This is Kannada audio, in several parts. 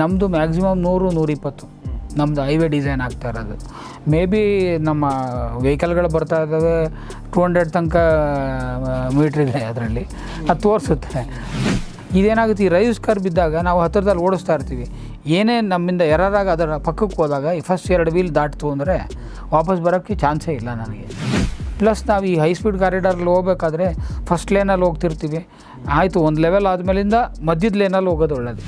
ನಮ್ಮದು ಮ್ಯಾಕ್ಸಿಮಮ್ ನೂರು, ನೂರಿಪ್ಪತ್ತು. ನಮ್ಮದು ಹೈವೇ ಡಿಸೈನ್ ಆಗ್ತಾ ಇರೋದು. ಮೇ ಬಿ ನಮ್ಮ ವೆಹಿಕಲ್ಗಳು ಬರ್ತಾ ಇದ್ದಾವೆ ಟೂ ಹಂಡ್ರೆಡ್ ತನಕ ಮೀಟ್ರ್ ಇದೆ ಅದರಲ್ಲಿ. ಅದು ತೋರಿಸುತ್ತೆ. ಇದೇನಾಗುತ್ತೆ, ಈ ರೈಸ್ ಕಾರ್ ಬಿದ್ದಾಗ ನಾವು ಹತ್ತಿರದಲ್ಲಿ ಓಡಿಸ್ತಾ ಇರ್ತೀವಿ. ಏನೇ ನಮ್ಮಿಂದ ಎರರಾಗ ಅದರ ಪಕ್ಕಕ್ಕೆ ಹೋದಾಗ ಈ ಫಸ್ಟ್ ಎರಡು ವೀಲ್ ದಾಟ್ತು ಅಂದರೆ ವಾಪಸ್ ಬರೋಕ್ಕೆ ಚಾನ್ಸೇ ಇಲ್ಲ ನನಗೆ ಪ್ಲಸ್ ನಾವು ಈ ಹೈ ಸ್ಪೀಡ್ ಕಾರಿಡಾರಲ್ಲಿ ಹೋಗ್ಬೇಕಾದ್ರೆ ಫಸ್ಟ್ ಲೇನಲ್ಲಿ ಹೋಗ್ತಿರ್ತೀವಿ. ಆಯಿತು, ಒಂದು ಲೆವೆಲ್ ಆದಮೇಲಿಂದ ಮಧ್ಯದ ಲೇನಲ್ಲಿ ಹೋಗೋದು ಒಳ್ಳೆಯದು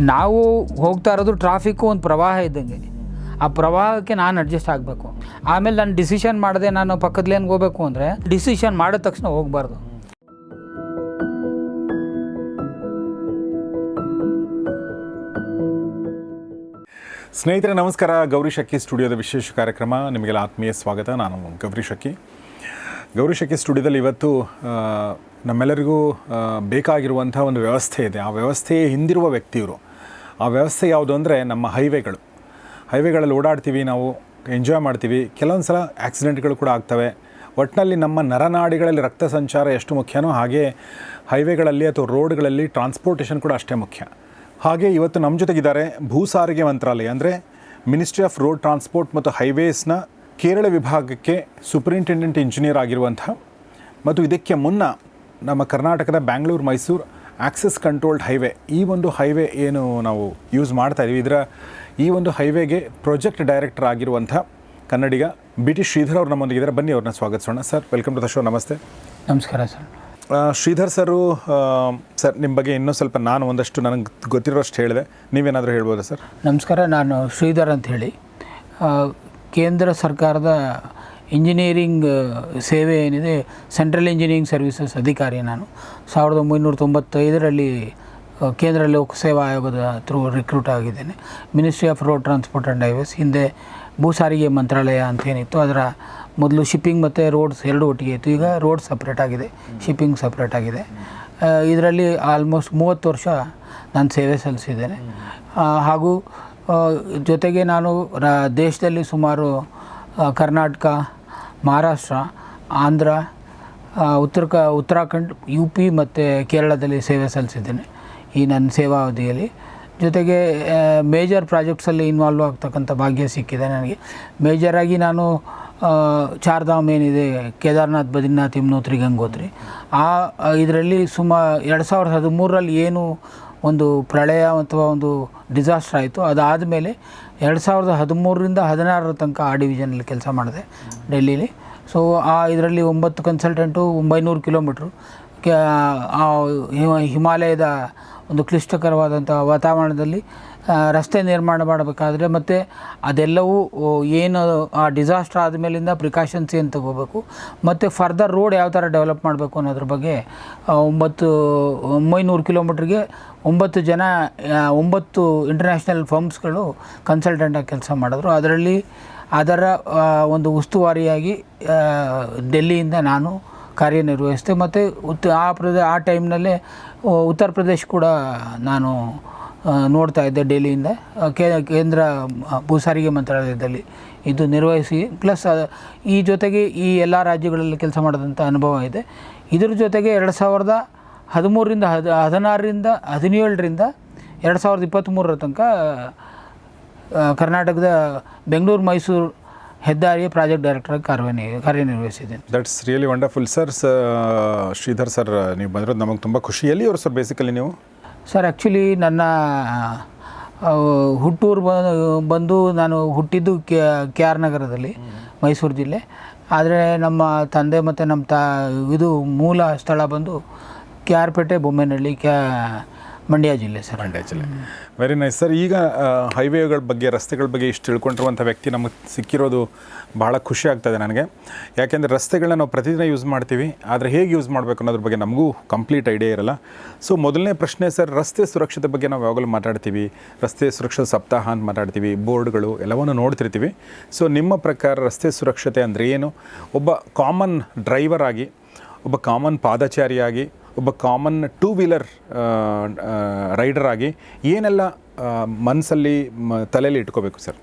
ನಾವು ಹೋಗ್ತಾ ಇರೋದು ಟ್ರಾಫಿಕ್ಕು ಒಂದು ಪ್ರವಾಹ ಇದ್ದಂಗೆ. ಆ ಪ್ರವಾಹಕ್ಕೆ ನಾನು ಅಡ್ಜಸ್ಟ್ ಆಗಬೇಕು. ಆಮೇಲೆ ನಾನು ಡಿಸಿಷನ್ ಮಾಡಿದೆ ನಾನು ಪಕ್ಕದಲ್ಲೇನು ಹೋಗಬೇಕು ಅಂದರೆ ಡಿಸಿಷನ್ ಮಾಡಿದ ತಕ್ಷಣ ಹೋಗಬಾರ್ದು. ಸ್ನೇಹಿತರೆ, ನಮಸ್ಕಾರ. ಗೌರಿ ಶಕ್ಕಿ ಸ್ಟುಡಿಯೋದ ವಿಶೇಷ ಕಾರ್ಯಕ್ರಮ. ನಿಮಗೆಲ್ಲ ಆತ್ಮೀಯ ಸ್ವಾಗತ. ನಾನು ಗೌರಿ ಶಕ್ಕಿ ಗೌರಿ ಶಕ್ಕಿ ಸ್ಟುಡಿಯೋದಲ್ಲಿ ಇವತ್ತು ನಮ್ಮೆಲ್ಲರಿಗೂ ಬೇಕಾಗಿರುವಂಥ ಒಂದು ವ್ಯವಸ್ಥೆ ಇದೆ. ಆ ವ್ಯವಸ್ಥೆಯೇ ಹಿಂದಿರುವ ವ್ಯಕ್ತಿಯವರು. ಆ ವ್ಯವಸ್ಥೆ ಯಾವುದು ಅಂದರೆ ನಮ್ಮ ಹೈವೇಗಳು. ಹೈವೇಗಳಲ್ಲಿ ಓಡಾಡ್ತೀವಿ, ನಾವು ಎಂಜಾಯ್ ಮಾಡ್ತೀವಿ. ಕೆಲವೊಂದು ಸಲ ಆಕ್ಸಿಡೆಂಟ್ಗಳು ಕೂಡ ಆಗ್ತವೆ. ಒಟ್ಟಿನಲ್ಲಿ ನಮ್ಮ ನರನಾಡಿಗಳಲ್ಲಿ ರಕ್ತ ಸಂಚಾರ ಎಷ್ಟು ಮುಖ್ಯನೋ ಹಾಗೆ ಹೈವೇಗಳಲ್ಲಿ ಅಥವಾ ರೋಡ್ಗಳಲ್ಲಿ ಟ್ರಾನ್ಸ್ಪೋರ್ಟೇಷನ್ ಕೂಡ ಅಷ್ಟೇ ಮುಖ್ಯ. ಹಾಗೆ ಇವತ್ತು ನಮ್ಮ ಜೊತೆಗಿದ್ದಾರೆ ಭೂ ಸಾರಿಗೆ ಮಂತ್ರಾಲಯ. ಅಂದರೆ ಮಿನಿಸ್ಟ್ರಿ ಆಫ್ ರೋಡ್ ಟ್ರಾನ್ಸ್ಪೋರ್ಟ್ ಮತ್ತು ಹೈವೇಸ್ನ ಕೇರಳ ವಿಭಾಗಕ್ಕೆ ಸೂಪರಿಂಟೆಂಡೆಂಟ್ ಇಂಜಿನಿಯರ್ ಆಗಿರುವಂಥ ಮತ್ತು ಇದಕ್ಕೆ ಮುನ್ನ ನಮ್ಮ ಕರ್ನಾಟಕದ Bangalore Mysuru access controlled highway ಈ ಒಂದು ಹೈವೇ ಏನು ನಾವು ಯೂಸ್ ಮಾಡ್ತಾ ಇದ್ದೀವಿ. ಇದರ ಈ ಒಂದು ಹೈವೇಗೆ ಪ್ರಾಜೆಕ್ಟ್ ಡೈರೆಕ್ಟರ್ ಆಗಿರುವಂಥ ಕನ್ನಡಿಗ ಬಿ ಟಿ ಶ್ರೀಧರ್ ಅವರು ನಮ್ಮೊಂದಿಗಿದ್ದಾರೆ ಬನ್ನಿ ಅವ್ರನ್ನ ಸ್ವಾಗತಿಸೋಣ. Sir welcome to the show ನಮಸ್ತೆ. ನಮಸ್ಕಾರ ಸರ್ ಶ್ರೀಧರ್ ಸರು ಸರ್ ನಿಮ್ಮ ಬಗ್ಗೆ ಇನ್ನೂ ಸ್ವಲ್ಪ ನಾನು ಒಂದಷ್ಟು ನನಗೆ ಗೊತ್ತಿರೋಷ್ಟು ಹೇಳಿದೆ. ನೀವೇನಾದರೂ ಹೇಳ್ಬೋದಾ ಸರ್ ನಮಸ್ಕಾರ ನಾನು ಶ್ರೀಧರ್ ಅಂತ ಹೇಳಿ. ಕೇಂದ್ರ ಸರ್ಕಾರದ ಇಂಜಿನಿಯರಿಂಗ್ ಸೇವೆ ಏನಿದೆ, ಸೆಂಟ್ರಲ್ ಇಂಜಿನಿಯರಿಂಗ್ ಸರ್ವಿಸಸ್ ಅಧಿಕಾರಿ ನಾನು. ಸಾವಿರದ ಒಂಬೈನೂರ ತೊಂಬತ್ತೈದರಲ್ಲಿ ಕೇಂದ್ರ ಲೋಕ ಸೇವಾ ಆಯೋಗದ ಥ್ರೂ ರಿಕ್ರೂಟ್ ಆಗಿದ್ದೇನೆ. Ministry of road transport and highways ಹಿಂದೆ ಭೂ ಸಾರಿಗೆ ಮಂತ್ರಾಲಯ ಅಂತೇನಿತ್ತು. ಅದರ ಮೊದಲು ಶಿಪ್ಪಿಂಗ್ ಮತ್ತು ರೋಡ್ಸ್ ಎರಡು ಒಟ್ಟಿಗೆ ಇತ್ತು. ಈಗ ರೋಡ್ ಸಪ್ರೇಟ್ ಆಗಿದೆ. ಶಿಪ್ಪಿಂಗ್ ಸಪ್ರೇಟ್ ಆಗಿದೆ. ಇದರಲ್ಲಿ ಆಲ್ಮೋಸ್ಟ್ ಮೂವತ್ತು ವರ್ಷ ನಾನು ಸೇವೆ ಸಲ್ಲಿಸಿದ್ದೇನೆ. ಹಾಗೂ ಜೊತೆಗೆ ನಾನು ರಾ, ದೇಶದಲ್ಲಿ ಸುಮಾರು ಕರ್ನಾಟಕ ಮಹಾರಾಷ್ಟ್ರ, ಆಂಧ್ರ ಉತ್ತರ ಕ, ಉತ್ತರಾಖಂಡ್ ಯು ಪಿ ಮತ್ತು ಕೇರಳದಲ್ಲಿ ಸೇವೆ ಸಲ್ಲಿಸಿದ್ದೇನೆ ಈ ನನ್ನ ಸೇವಾ ಅವಧಿಯಲ್ಲಿ ಜೊತೆಗೆ ಮೇಜರ್ ಪ್ರಾಜೆಕ್ಟ್ಸಲ್ಲಿ ಇನ್ವಾಲ್ವ್ ಆಗ್ತಕ್ಕಂಥ ಭಾಗ್ಯ ಸಿಕ್ಕಿದೆ ನನಗೆ. ಮೇಜರಾಗಿ ನಾನು ಚಾರ್ಧಾಮ್ ಏನಿದೆ, ಕೇದಾರ್ನಾಥ್, ಬದ್ರಿನಾಥ್ ಯಮುನೋತ್ರಿ ಗಂಗೋತ್ರಿ. ಆ, ಇದರಲ್ಲಿ ಸುಮಾ ಎರಡು ಸಾವಿರದ ಹದಿಮೂರರಲ್ಲಿ ಏನು ಒಂದು ಪ್ರಳಯ ಅಥವಾ ಒಂದು ಡಿಸಾಸ್ಟರ್ ಆಯಿತು, ಅದಾದಮೇಲೆ ಎರಡು ಸಾವಿರದ ಹದಿಮೂರರಿಂದ ಹದಿನಾರರ ತನಕ ಆ ಡಿವಿಷನಲ್ಲಿ ಕೆಲಸ ಮಾಡಿದೆ ಡೆಲ್ಲೀಲಿ. ಸೊ ಆ ಇದರಲ್ಲಿ ಒಂಬತ್ತು ಕನ್ಸಲ್ಟೆಂಟು ಒಂಬೈನೂರು ಕಿಲೋಮೀಟ್ರು ಹಿಮಾಲಯದ ಒಂದು ಕ್ಲಿಷ್ಟಕರವಾದಂಥ ವಾತಾವರಣದಲ್ಲಿ ರಸ್ತೆ ನಿರ್ಮಾಣ ಮಾಡಬೇಕಾದ್ರೆ ಮತ್ತು ಅದೆಲ್ಲವೂ ಏನು, ಆ ಡಿಸಾಸ್ಟರ್ ಆದಮೇಲಿಂದ ಪ್ರಿಕಾಷನ್ಸ್ ಏನು ತಗೋಬೇಕು? ಮತ್ತು ಫರ್ದರ್ ರೋಡ್ ಯಾವ ಥರ ಡೆವಲಪ್ ಮಾಡಬೇಕು ಅನ್ನೋದ್ರ ಬಗ್ಗೆ ಒಂಬತ್ತು, ಒಂಬೈನೂರು ಕಿಲೋಮೀಟ್ರಿಗೆ ಒಂಬತ್ತು ಜನ ಒಂಬತ್ತು ಇಂಟರ್ನ್ಯಾಷನಲ್ ಫರ್ಮ್ಸ್ಗಳು ಕನ್ಸಲ್ಟೆಂಟಾಗಿ ಕೆಲಸ ಮಾಡಿದ್ರು. ಅದರಲ್ಲಿ ಅದರ ಒಂದು ಉಸ್ತುವಾರಿಯಾಗಿ ಡೆಲ್ಲಿಯಿಂದ ನಾನು ಕಾರ್ಯನಿರ್ವಹಿಸಿದೆ. ಮತ್ತು ಉತ್, ಆ ಪ್ರದೇ, ಆ ಟೈಮ್ನಲ್ಲೇ ಉತ್ತರ ಪ್ರದೇಶ ಕೂಡ ನಾನು ನೋಡ್ತಾ ಇದ್ದೆ ಡೆಲ್ಲಿಯಿಂದ. ಕೇಂದ್ರ ಭೂ ಸಾರಿಗೆ ಮಂತ್ರಾಲಯದಲ್ಲಿ ಇದು ನಿರ್ವಹಿಸಿ. ಪ್ಲಸ್ ಈ ಜೊತೆಗೆ ಈ ಎಲ್ಲ ರಾಜ್ಯಗಳಲ್ಲಿ ಕೆಲಸ ಮಾಡಿದಂಥ ಅನುಭವ ಇದೆ. ಇದರ ಜೊತೆಗೆ ಎರಡು ಸಾವಿರದ ಹದಿಮೂರರಿಂದ ಹದ, ಹದಿನಾರರಿಂದ ಹದಿನೇಳರಿಂದ ಎರಡು ಸಾವಿರದ ಇಪ್ಪತ್ತ್ಮೂರರ ತನಕ ಕರ್ನಾಟಕದ ಬೆಂಗಳೂರು, ಮೈಸೂರು ಹೆದ್ದಾರಿಯ ಪ್ರಾಜೆಕ್ಟ್ ಡೈರೆಕ್ಟರಾಗಿ ಕಾರ್ಯನಿ, ಕಾರ್ಯನಿರ್ವಹಿಸಿದ್ದೇನೆ. That's really wonderful sir Shridhar sir ನೀವು ಬಂದಿರೋದು ನಮಗೆ ತುಂಬ ಖುಷಿ. ಎಲ್ಲಿಯವರು ಸರ್ ಬೇಸಿಕಲಿ ನೀವು? ಸರ್ ಆ್ಯಕ್ಚುಲಿ ನನ್ನ ಹುಟ್ಟೂರು ಬಂದು ನಾನು ಹುಟ್ಟಿದ್ದು ಕೆ ಆರ್ ನಗರದಲ್ಲಿ, ಮೈಸೂರು ಜಿಲ್ಲೆ. ಆದರೆ ನಮ್ಮ ತಂದೆ ಮತ್ತು ನಮ್ಮ ತಾ, ಇದು ಮೂಲ ಸ್ಥಳ ಬಂದು ಕೆ ಆರ್ ಪೇಟೆ, ಬೊಮ್ಮೆನಹಳ್ಳಿ ಕ್ಯಾ ಮಂಡ್ಯ ಜಿಲ್ಲೆ ಸರ್. ಮಂಡ್ಯ ಜಿಲ್ಲೆ. ವೆರಿ ನೈಸ್ ಸರ್ ಈಗ ಹೈವೇಗಳ ಬಗ್ಗೆ, ರಸ್ತೆಗಳ ಬಗ್ಗೆ ಇಷ್ಟು ತಿಳ್ಕೊಂಡಿರುವಂಥ ವ್ಯಕ್ತಿ ನಮಗೆ ಸಿಕ್ಕಿರೋದು ಭಾಳ ಖುಷಿ ಆಗ್ತದೆ ನನಗೆ. ಯಾಕೆಂದರೆ ರಸ್ತೆಗಳನ್ನ ನಾವು ಪ್ರತಿದಿನ ಯೂಸ್ ಮಾಡ್ತೀವಿ. ಆದರೆ ಹೇಗೆ ಯೂಸ್ ಮಾಡಬೇಕು ಅನ್ನೋದ್ರ ಬಗ್ಗೆ ನಮಗೂ ಕಂಪ್ಲೀಟ್ ಐಡಿಯಾ ಇರಲ್ಲ. ಸೊ ಮೊದಲನೇ ಪ್ರಶ್ನೆ ಸರ್ ರಸ್ತೆ ಸುರಕ್ಷತೆ ಬಗ್ಗೆ ನಾವು ಯಾವಾಗಲೂ ಮಾತಾಡ್ತೀವಿ. ರಸ್ತೆ ಸುರಕ್ಷತಾ ಸಪ್ತಾಹ ಅಂತ ಮಾತಾಡ್ತೀವಿ. ಬೋರ್ಡ್ಗಳು ಎಲ್ಲವನ್ನು ನೋಡ್ತಿರ್ತೀವಿ. ಸೊ ನಿಮ್ಮ ಪ್ರಕಾರ ರಸ್ತೆ ಸುರಕ್ಷತೆ ಅಂದರೆ ಏನು? ಒಬ್ಬ ಕಾಮನ್ ಡ್ರೈವರ್ ಆಗಿ, ಒಬ್ಬ ಕಾಮನ್ ಪಾದಚಾರಿಯಾಗಿ ಒಬ್ಬ ಕಾಮನ್ ಟೂ ವೀಲರ್ ರೈಡರ್ ಆಗಿ ಏನೆಲ್ಲ ಮನಸ್ಸಲ್ಲಿ ತಲೆಯಲ್ಲಿ ಇಟ್ಕೋಬೇಕು ಸರ್?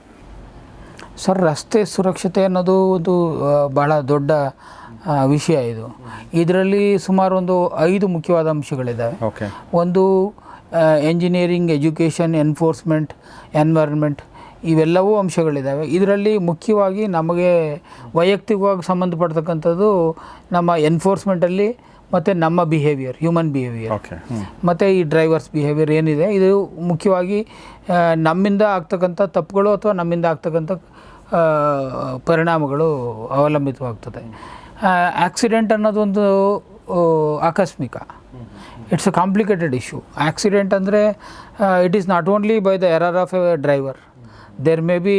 ಸರ್ ರಸ್ತೆ ಸುರಕ್ಷತೆ ಅನ್ನೋದು ಒಂದು ಭಾಳ ಬಹಳ ದೊಡ್ಡ ವಿಷಯ ಇದು. ಇದರಲ್ಲಿ ಸುಮಾರು ಒಂದು ಐದು ಮುಖ್ಯವಾದ ಅಂಶಗಳಿದ್ದಾವೆ ಓಕೆ ಒಂದು ಎಂಜಿನಿಯರಿಂಗ್ ಎಜುಕೇಷನ್ ಎನ್ಫೋರ್ಸ್ಮೆಂಟ್ ಎನ್ವೈರ್ಮೆಂಟ್ ಇವೆಲ್ಲವೂ ಅಂಶಗಳಿದ್ದಾವೆ ಇದರಲ್ಲಿ ಮುಖ್ಯವಾಗಿ ನಮಗೆ ವೈಯಕ್ತಿಕವಾಗಿ ಸಂಬಂಧಪಡ್ತಕ್ಕಂಥದ್ದು ನಮ್ಮ ಎನ್ಫೋರ್ಸ್ಮೆಂಟಲ್ಲಿ ಮತ್ತು ನಮ್ಮ ಬಿಹೇವಿಯರ್ ಹ್ಯೂಮನ್ ಬಿಹೇವಿಯರ್ ಮತ್ತು ಈ ಡ್ರೈವರ್ಸ್ ಬಿಹೇವಿಯರ್ ಏನಿದೆ ಇದು ಮುಖ್ಯವಾಗಿ ನಮ್ಮಿಂದ ಆಗ್ತಕ್ಕಂಥ ತಪ್ಪುಗಳು ಅಥವಾ ನಮ್ಮಿಂದ ಆಗ್ತಕ್ಕಂಥ ಪರಿಣಾಮಗಳು ಅವಲಂಬಿತವಾಗ್ತದೆ. ಆಕ್ಸಿಡೆಂಟ್ ಅನ್ನೋದೊಂದು ಆಕಸ್ಮಿಕ. It's a complicated issue accident ಅಂದರೆ it is not only by the error of a driver there may be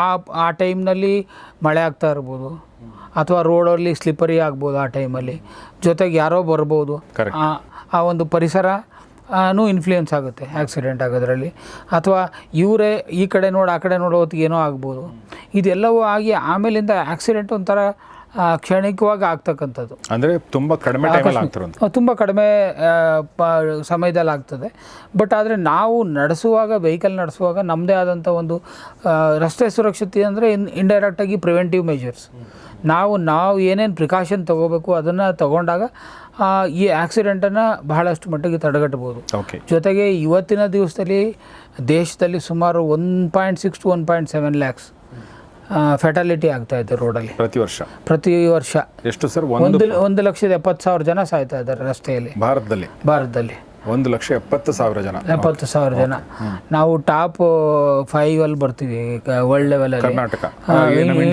ಆ ಆ ಟೈಮ್ನಲ್ಲಿ ಮಳೆ ಆಗ್ತಾ ಇರ್ಬೋದು. ಅಥವಾ ರೋಡಲ್ಲಿ ಸ್ಲಿಪ್ಪರಿ ಆಗ್ಬೋದು ಆ ಟೈಮಲ್ಲಿ. ಜೊತೆಗೆ ಯಾರೋ ಬರ್ಬೋದು. ಆ ಒಂದು ಪರಿಸರ ನೂ ಇನ್ಫ್ಲೂಯೆನ್ಸ್ ಆಗುತ್ತೆ ಆಕ್ಸಿಡೆಂಟ್ ಆಗೋದ್ರಲ್ಲಿ. ಅಥವಾ ಇವರೇ ಈ ಕಡೆ ನೋಡಿ ಆ ಕಡೆ ನೋಡೋ ಹೊತ್ತಿಗೆ ಏನೋ ಆಗ್ಬೋದು. ಇದೆಲ್ಲವೂ ಆಗಿ ಆಮೇಲಿಂದ ಆಕ್ಸಿಡೆಂಟ್ ಒಂಥರ ಕ್ಷಣಿಕವಾಗಿ ಆಗ್ತಕ್ಕಂಥದ್ದು. ಅಂದರೆ ತುಂಬ ಕಡಿಮೆ ತುಂಬ ಕಡಿಮೆ ಸಮಯದಲ್ಲಿ ಆಗ್ತದೆ. ಬಟ್ ಆದರೆ ನಾವು ನಡೆಸುವಾಗ ವೆಹಿಕಲ್ ನಡೆಸುವಾಗ ನಮ್ಮದೇ ಆದಂಥ ಒಂದು ರಸ್ತೆ ಸುರಕ್ಷತೆ ಅಂದರೆ ಇನ್ ಇಂಡೈರೆಕ್ಟಾಗಿ ಪ್ರಿವೆಂಟಿವ್ ಮೆಜರ್ಸ್ ನಾವು ನಾವು ಏನೇನು ಪ್ರಿಕಾಷನ್ ತೊಗೋಬೇಕು ಅದನ್ನು ತಗೊಂಡಾಗ ಈ ಆಕ್ಸಿಡೆಂಟನ್ನು ಬಹಳಷ್ಟು ಮಟ್ಟಿಗೆ ತಡೆಗಟ್ಟಬೋದು ಓಕೆ ಜೊತೆಗೆ ಇವತ್ತಿನ ದಿವಸದಲ್ಲಿ ದೇಶದಲ್ಲಿ ಸುಮಾರು one point six to one point seven lakhs fatality ಆಗ್ತಾ ಇದೆ ರೋಡಲ್ಲಿ ಪ್ರತಿ ವರ್ಷ? ಪ್ರತಿ ವರ್ಷ. ಎಷ್ಟು ಸರ್? ಒಂದು ಒಂದು ಲಕ್ಷದ ಎಪ್ಪತ್ತು ಸಾವಿರ ಜನ ಸಾಯ್ತಾ ಇದ್ದಾರೆ ರಸ್ತೆಯಲ್ಲಿ. ಭಾರತದಲ್ಲಿ? ಭಾರತದಲ್ಲಿ. ಒಂದು ಲಕ್ಷ ಎಪ್ಪತ್ತು ಸಾವಿರ ಜನ. ಎಪ್ಪತ್ತು ಸಾವಿರ ಜನ. ನಾವು ಟಾಪ್ ಫೈವ್ ಅಲ್ಲಿ ಬರ್ತೀವಿ world level Karnataka.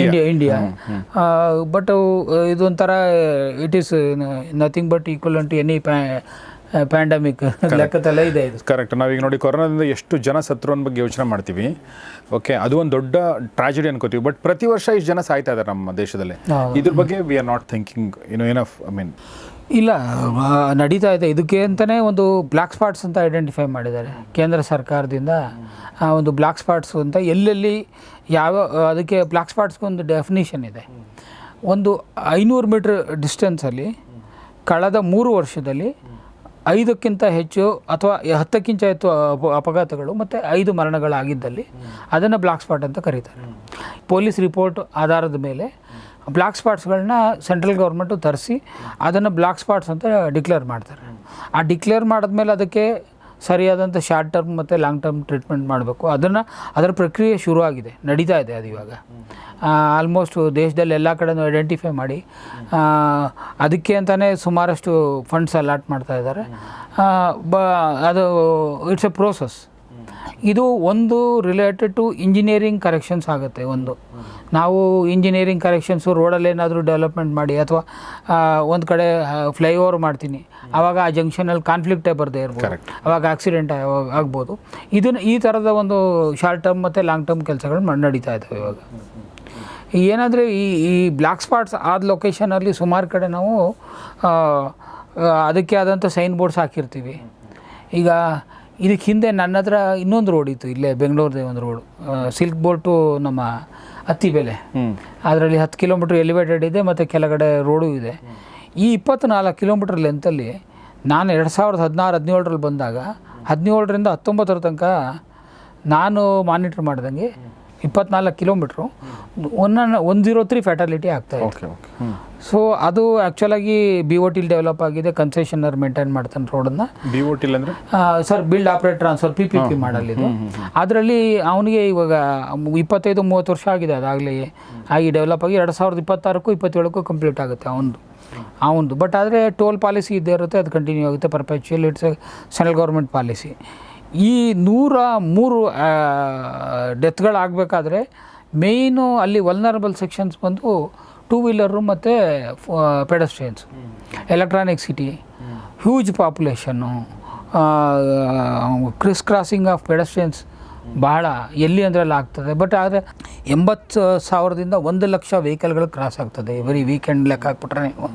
India India but ಇದೊಂಥರ it is nothing but equal to any pandemic ಲೆಕ್ಕದಲ್ಲೇ ಇದೆ ಇದು. ಕರೆಕ್ಟ್ ನಾವೀಗ ನೋಡಿ ಕೊರೋನಾದಿಂದ ಎಷ್ಟು ಜನ ಸತ್ರು ಅನ್ನೋ ಬಗ್ಗೆ ಯೋಚನೆ ಮಾಡ್ತೀವಿ. ಓಕೆ ಅದು ಒಂದು ದೊಡ್ಡ ಟ್ರಾಜಿಡಿ ಅನ್ಕೋತೀವಿ. ಬಟ್ ಪ್ರತಿ ವರ್ಷ ಇಷ್ಟು ಜನ ಸಾಯ್ತಾ ಇದ್ದಾರೆ ನಮ್ಮ ದೇಶದಲ್ಲಿ. ಇದ್ರ ಬಗ್ಗೆ ವಿ ಆರ್ ನಾಟ್ ಥಿಂಕಿಂಗ್ ಏನೋ ಏನಫ್ ಐ ಮೀನ್ ಇಲ್ಲ ನಡೀತಾ ಇದೆ. ಇದಕ್ಕೆ ಅಂತಲೇ ಒಂದು ಬ್ಲ್ಯಾಕ್ ಸ್ಪಾಟ್ಸ್ ಅಂತ ಐಡೆಂಟಿಫೈ ಮಾಡಿದ್ದಾರೆ. ಕೇಂದ್ರ ಸರ್ಕಾರದಿಂದ ಆ ಒಂದು ಬ್ಲ್ಯಾಕ್ ಸ್ಪಾಟ್ಸ್ ಅಂತ ಎಲ್ಲೆಲ್ಲಿ ಯಾವ ಅದಕ್ಕೆ ಬ್ಲ್ಯಾಕ್ ಸ್ಪಾಟ್ಸ್ಗೆ ಒಂದು ಡೆಫಿನಿಷನ್ ಇದೆ. ಒಂದು ಐನೂರು ಮೀಟ್ರ್ ಡಿಸ್ಟೆನ್ಸಲ್ಲಿ ಕಳೆದ ಮೂರು ವರ್ಷದಲ್ಲಿ ಐದಕ್ಕಿಂತ ಹೆಚ್ಚು ಅಥವಾ ಹತ್ತಕ್ಕಿಂತ ಹೆಚ್ಚು ಅಪ- ಅಪಘಾತಗಳು ಮತ್ತು ಐದು ಮರಣಗಳಾಗಿದ್ದಲ್ಲಿ ಅದನ್ನು ಬ್ಲಾಕ್ ಸ್ಪಾಟ್ ಅಂತ ಕರೀತಾರೆ. ಪೊಲೀಸ್ ರಿಪೋರ್ಟ್ ಆಧಾರದ ಮೇಲೆ ಬ್ಲಾಕ್ ಸ್ಪಾಟ್ಸ್ಗಳನ್ನ ಸೆಂಟ್ರಲ್ ಗೌರ್ಮೆಂಟು ತರಿಸಿ ಅದನ್ನು ಬ್ಲಾಕ್ ಸ್ಪಾಟ್ಸ್ ಅಂತ ಡಿಕ್ಲೇರ್ ಮಾಡ್ತಾರೆ. ಆ ಡಿಕ್ಲೇರ್ ಮಾಡಿದ್ಮೇಲೆ ಅದಕ್ಕೆ ಸರಿಯಾದಂಥ ಶಾರ್ಟ್ ಟರ್ಮ್ ಮತ್ತು ಲಾಂಗ್ ಟರ್ಮ್ ಟ್ರೀಟ್ಮೆಂಟ್ ಮಾಡಬೇಕು. ಅದನ್ನು ಅದರ ಪ್ರಕ್ರಿಯೆ ಶುರುವಾಗಿದೆ, ನಡೀತಾ ಇದೆ ಅದು ಇವಾಗ. ಆಲ್ಮೋಸ್ಟ್ ದೇಶದಲ್ಲಿ ಎಲ್ಲ ಕಡೆನೂ ಐಡೆಂಟಿಫೈ ಮಾಡಿ ಅದಕ್ಕೆ ಅಂತಲೇ ಸುಮಾರಷ್ಟು ಫಂಡ್ಸ್ ಅಲಾಟ್ ಮಾಡ್ತಾ ಇದ್ದಾರೆ. ಬ, ಅದು ಇಟ್ಸ್ ಎ ಪ್ರೋಸೆಸ್ ಇದು ಒಂದು ರಿಲೇಟೆಡ್ ಟು ಇಂಜಿನಿಯರಿಂಗ್ ಕರೆಕ್ಷನ್ಸ್ ಆಗುತ್ತೆ ಒಂದು. ನಾವು ಇಂಜಿನಿಯರಿಂಗ್ ಕರೆಕ್ಷನ್ಸು ರೋಡಲ್ಲಿ ಏನಾದರೂ ಡೆವಲಪ್ಮೆಂಟ್ ಮಾಡಿ ಅಥವಾ ಒಂದು ಕಡೆ ಫ್ಲೈಓವರ್ ಮಾಡ್ತೀನಿ. ಆವಾಗ ಆ ಜಂಕ್ಷನಲ್ಲಿ ಕಾನ್ಫ್ಲಿಕ್ಟೇ ಬರದೇ ಇರ್ಬೋದು. ಆವಾಗ ಆಕ್ಸಿಡೆಂಟ್ ಆಗ್ಬೋದು. ಇದನ್ನು ಈ ಥರದ ಒಂದು ಶಾರ್ಟ್ ಟರ್ಮ್ ಮತ್ತು ಲಾಂಗ್ ಟರ್ಮ್ ಕೆಲಸಗಳು ನಡೀತಾ ಇದ್ದಾವೆ ಇವಾಗ. ಏನಾದರೆ ಈ ಈ ಬ್ಲ್ಯಾಕ್ ಸ್ಪಾಟ್ಸ್ ಆದ ಲೊಕೇಶನಲ್ಲಿ ಸುಮಾರು ಕಡೆ ನಾವು ಅದಕ್ಕೆ ಆದಂಥ ಸೈನ್ ಬೋರ್ಡ್ಸ್ ಹಾಕಿರ್ತೀವಿ. ಈಗ ಇದಕ್ಕೆ ಹಿಂದೆ ನನ್ನ ಹತ್ರ ಇನ್ನೊಂದು ರೋಡ್ ಇತ್ತು ಇಲ್ಲೇ ಬೆಂಗಳೂರದೇ ಒಂದು ರೋಡು ಸಿಲ್ಕ್ ಬೋಟು ನಮ್ಮ ಹತ್ತಿ ಬೆಲೆ. ಅದರಲ್ಲಿ ಹತ್ತು ಕಿಲೋಮೀಟ್ರ್ ಎಲಿವೇಟೆಡ್ ಇದೆ ಮತ್ತು ಕೆಳಗಡೆ ರೋಡು ಇದೆ. ಈ ಇಪ್ಪತ್ತ್ನಾಲ್ಕು ಕಿಲೋಮೀಟ್ರ್ ಲೆಂತಲ್ಲಿ ನಾನು ಎರಡು ಸಾವಿರದ ಹದಿನಾರು ಹದಿನೇಳರಲ್ಲಿ ಬಂದಾಗ ಹದಿನೇಳರಿಂದ ಹತ್ತೊಂಬತ್ತರ ತನಕ ನಾನು ಮಾನಿಟ್ರ್ ಮಾಡ್ದಂಗೆ ಇಪ್ಪತ್ನಾಲ್ಕು kilometre. One one zero three fatality ಆಗ್ತಾ ಇದೆ ಸೊ ಅದು ಆ್ಯಕ್ಚುಲಾಗಿ ಬಿ ಓ ಟಿಲ್ ಡೆವಲಪ್ ಆಗಿದೆ ಕನ್ಸೆಷನರ್ ಮೇಂಟೈನ್ ಮಾಡ್ತಾನೆ ರೋಡನ್ನ ಬಿ ಓ ಟಿಲ್ ಅಂದರೆ? Sir build operate transfer P P P ಮಾಡಲಿದ್ದು ಅದರಲ್ಲಿ ಅವನಿಗೆ ಇವಾಗ ಇಪ್ಪತ್ತೈದು ಮೂವತ್ತು ವರ್ಷ ಆಗಿದೆ ಅದಾಗಲೇ ಆಗಿ ಡೆವಲಪ್ ಆಗಿ ಎರಡು ಸಾವಿರದ ಇಪ್ಪತ್ತಾರಕ್ಕೂ ಇಪ್ಪತ್ತೇಳಕ್ಕೂ ಕಂಪ್ಲೀಟ್ ಆಗುತ್ತೆ ಅವನದು. ಅವನದು. ಬಟ್ ಆದರೆ ಟೋಲ್ ಪಾಲಿಸಿ ಇದ್ದೇ ಇರುತ್ತೆ ಅದು ಕಂಟಿನ್ಯೂ ಆಗುತ್ತೆ perpetual it's central government policy ಈ ನೂರ ಮೂರು ಡೆತ್ಗಳಾಗಬೇಕಾದ್ರೆ ಮೇಯ್ನು ಅಲ್ಲಿ ವಲ್ನರಬಲ್ ಸೆಕ್ಷನ್ಸ್ ಬಂದು ಟೂ ವೀಲರು ಮತ್ತು ಪೆಡಸ್ಟ್ರಿಯನ್ಸ್ ಎಲೆಕ್ಟ್ರಾನಿಕ್ ಸಿಟಿ ಹ್ಯೂಜ್ ಪಾಪ್ಯುಲೇಷನ್ನು ಕ್ರಿಸ್ ಕ್ರಾಸಿಂಗ್ ಆಫ್ ಪೆಡಸ್ಟ್ರಿಯನ್ಸ್ ಬಹಳ ಎಲ್ಲಿ ಅಂದ್ರಲ್ಲಿ ಆಗ್ತದೆ. ಬಟ್ ಆದರೆ ಎಂಬತ್ತು ಸಾವಿರದಿಂದ ಒಂದು ಲಕ್ಷ ವೆಹಿಕಲ್ಗಳು ಕ್ರಾಸ್ ಆಗ್ತದೆ. ಬರೀ ವೀಕೆಂಡ್ ಲೆಕ್ಕ ಹಾಕ್ಬಿಟ್ರೆ ನೀವು.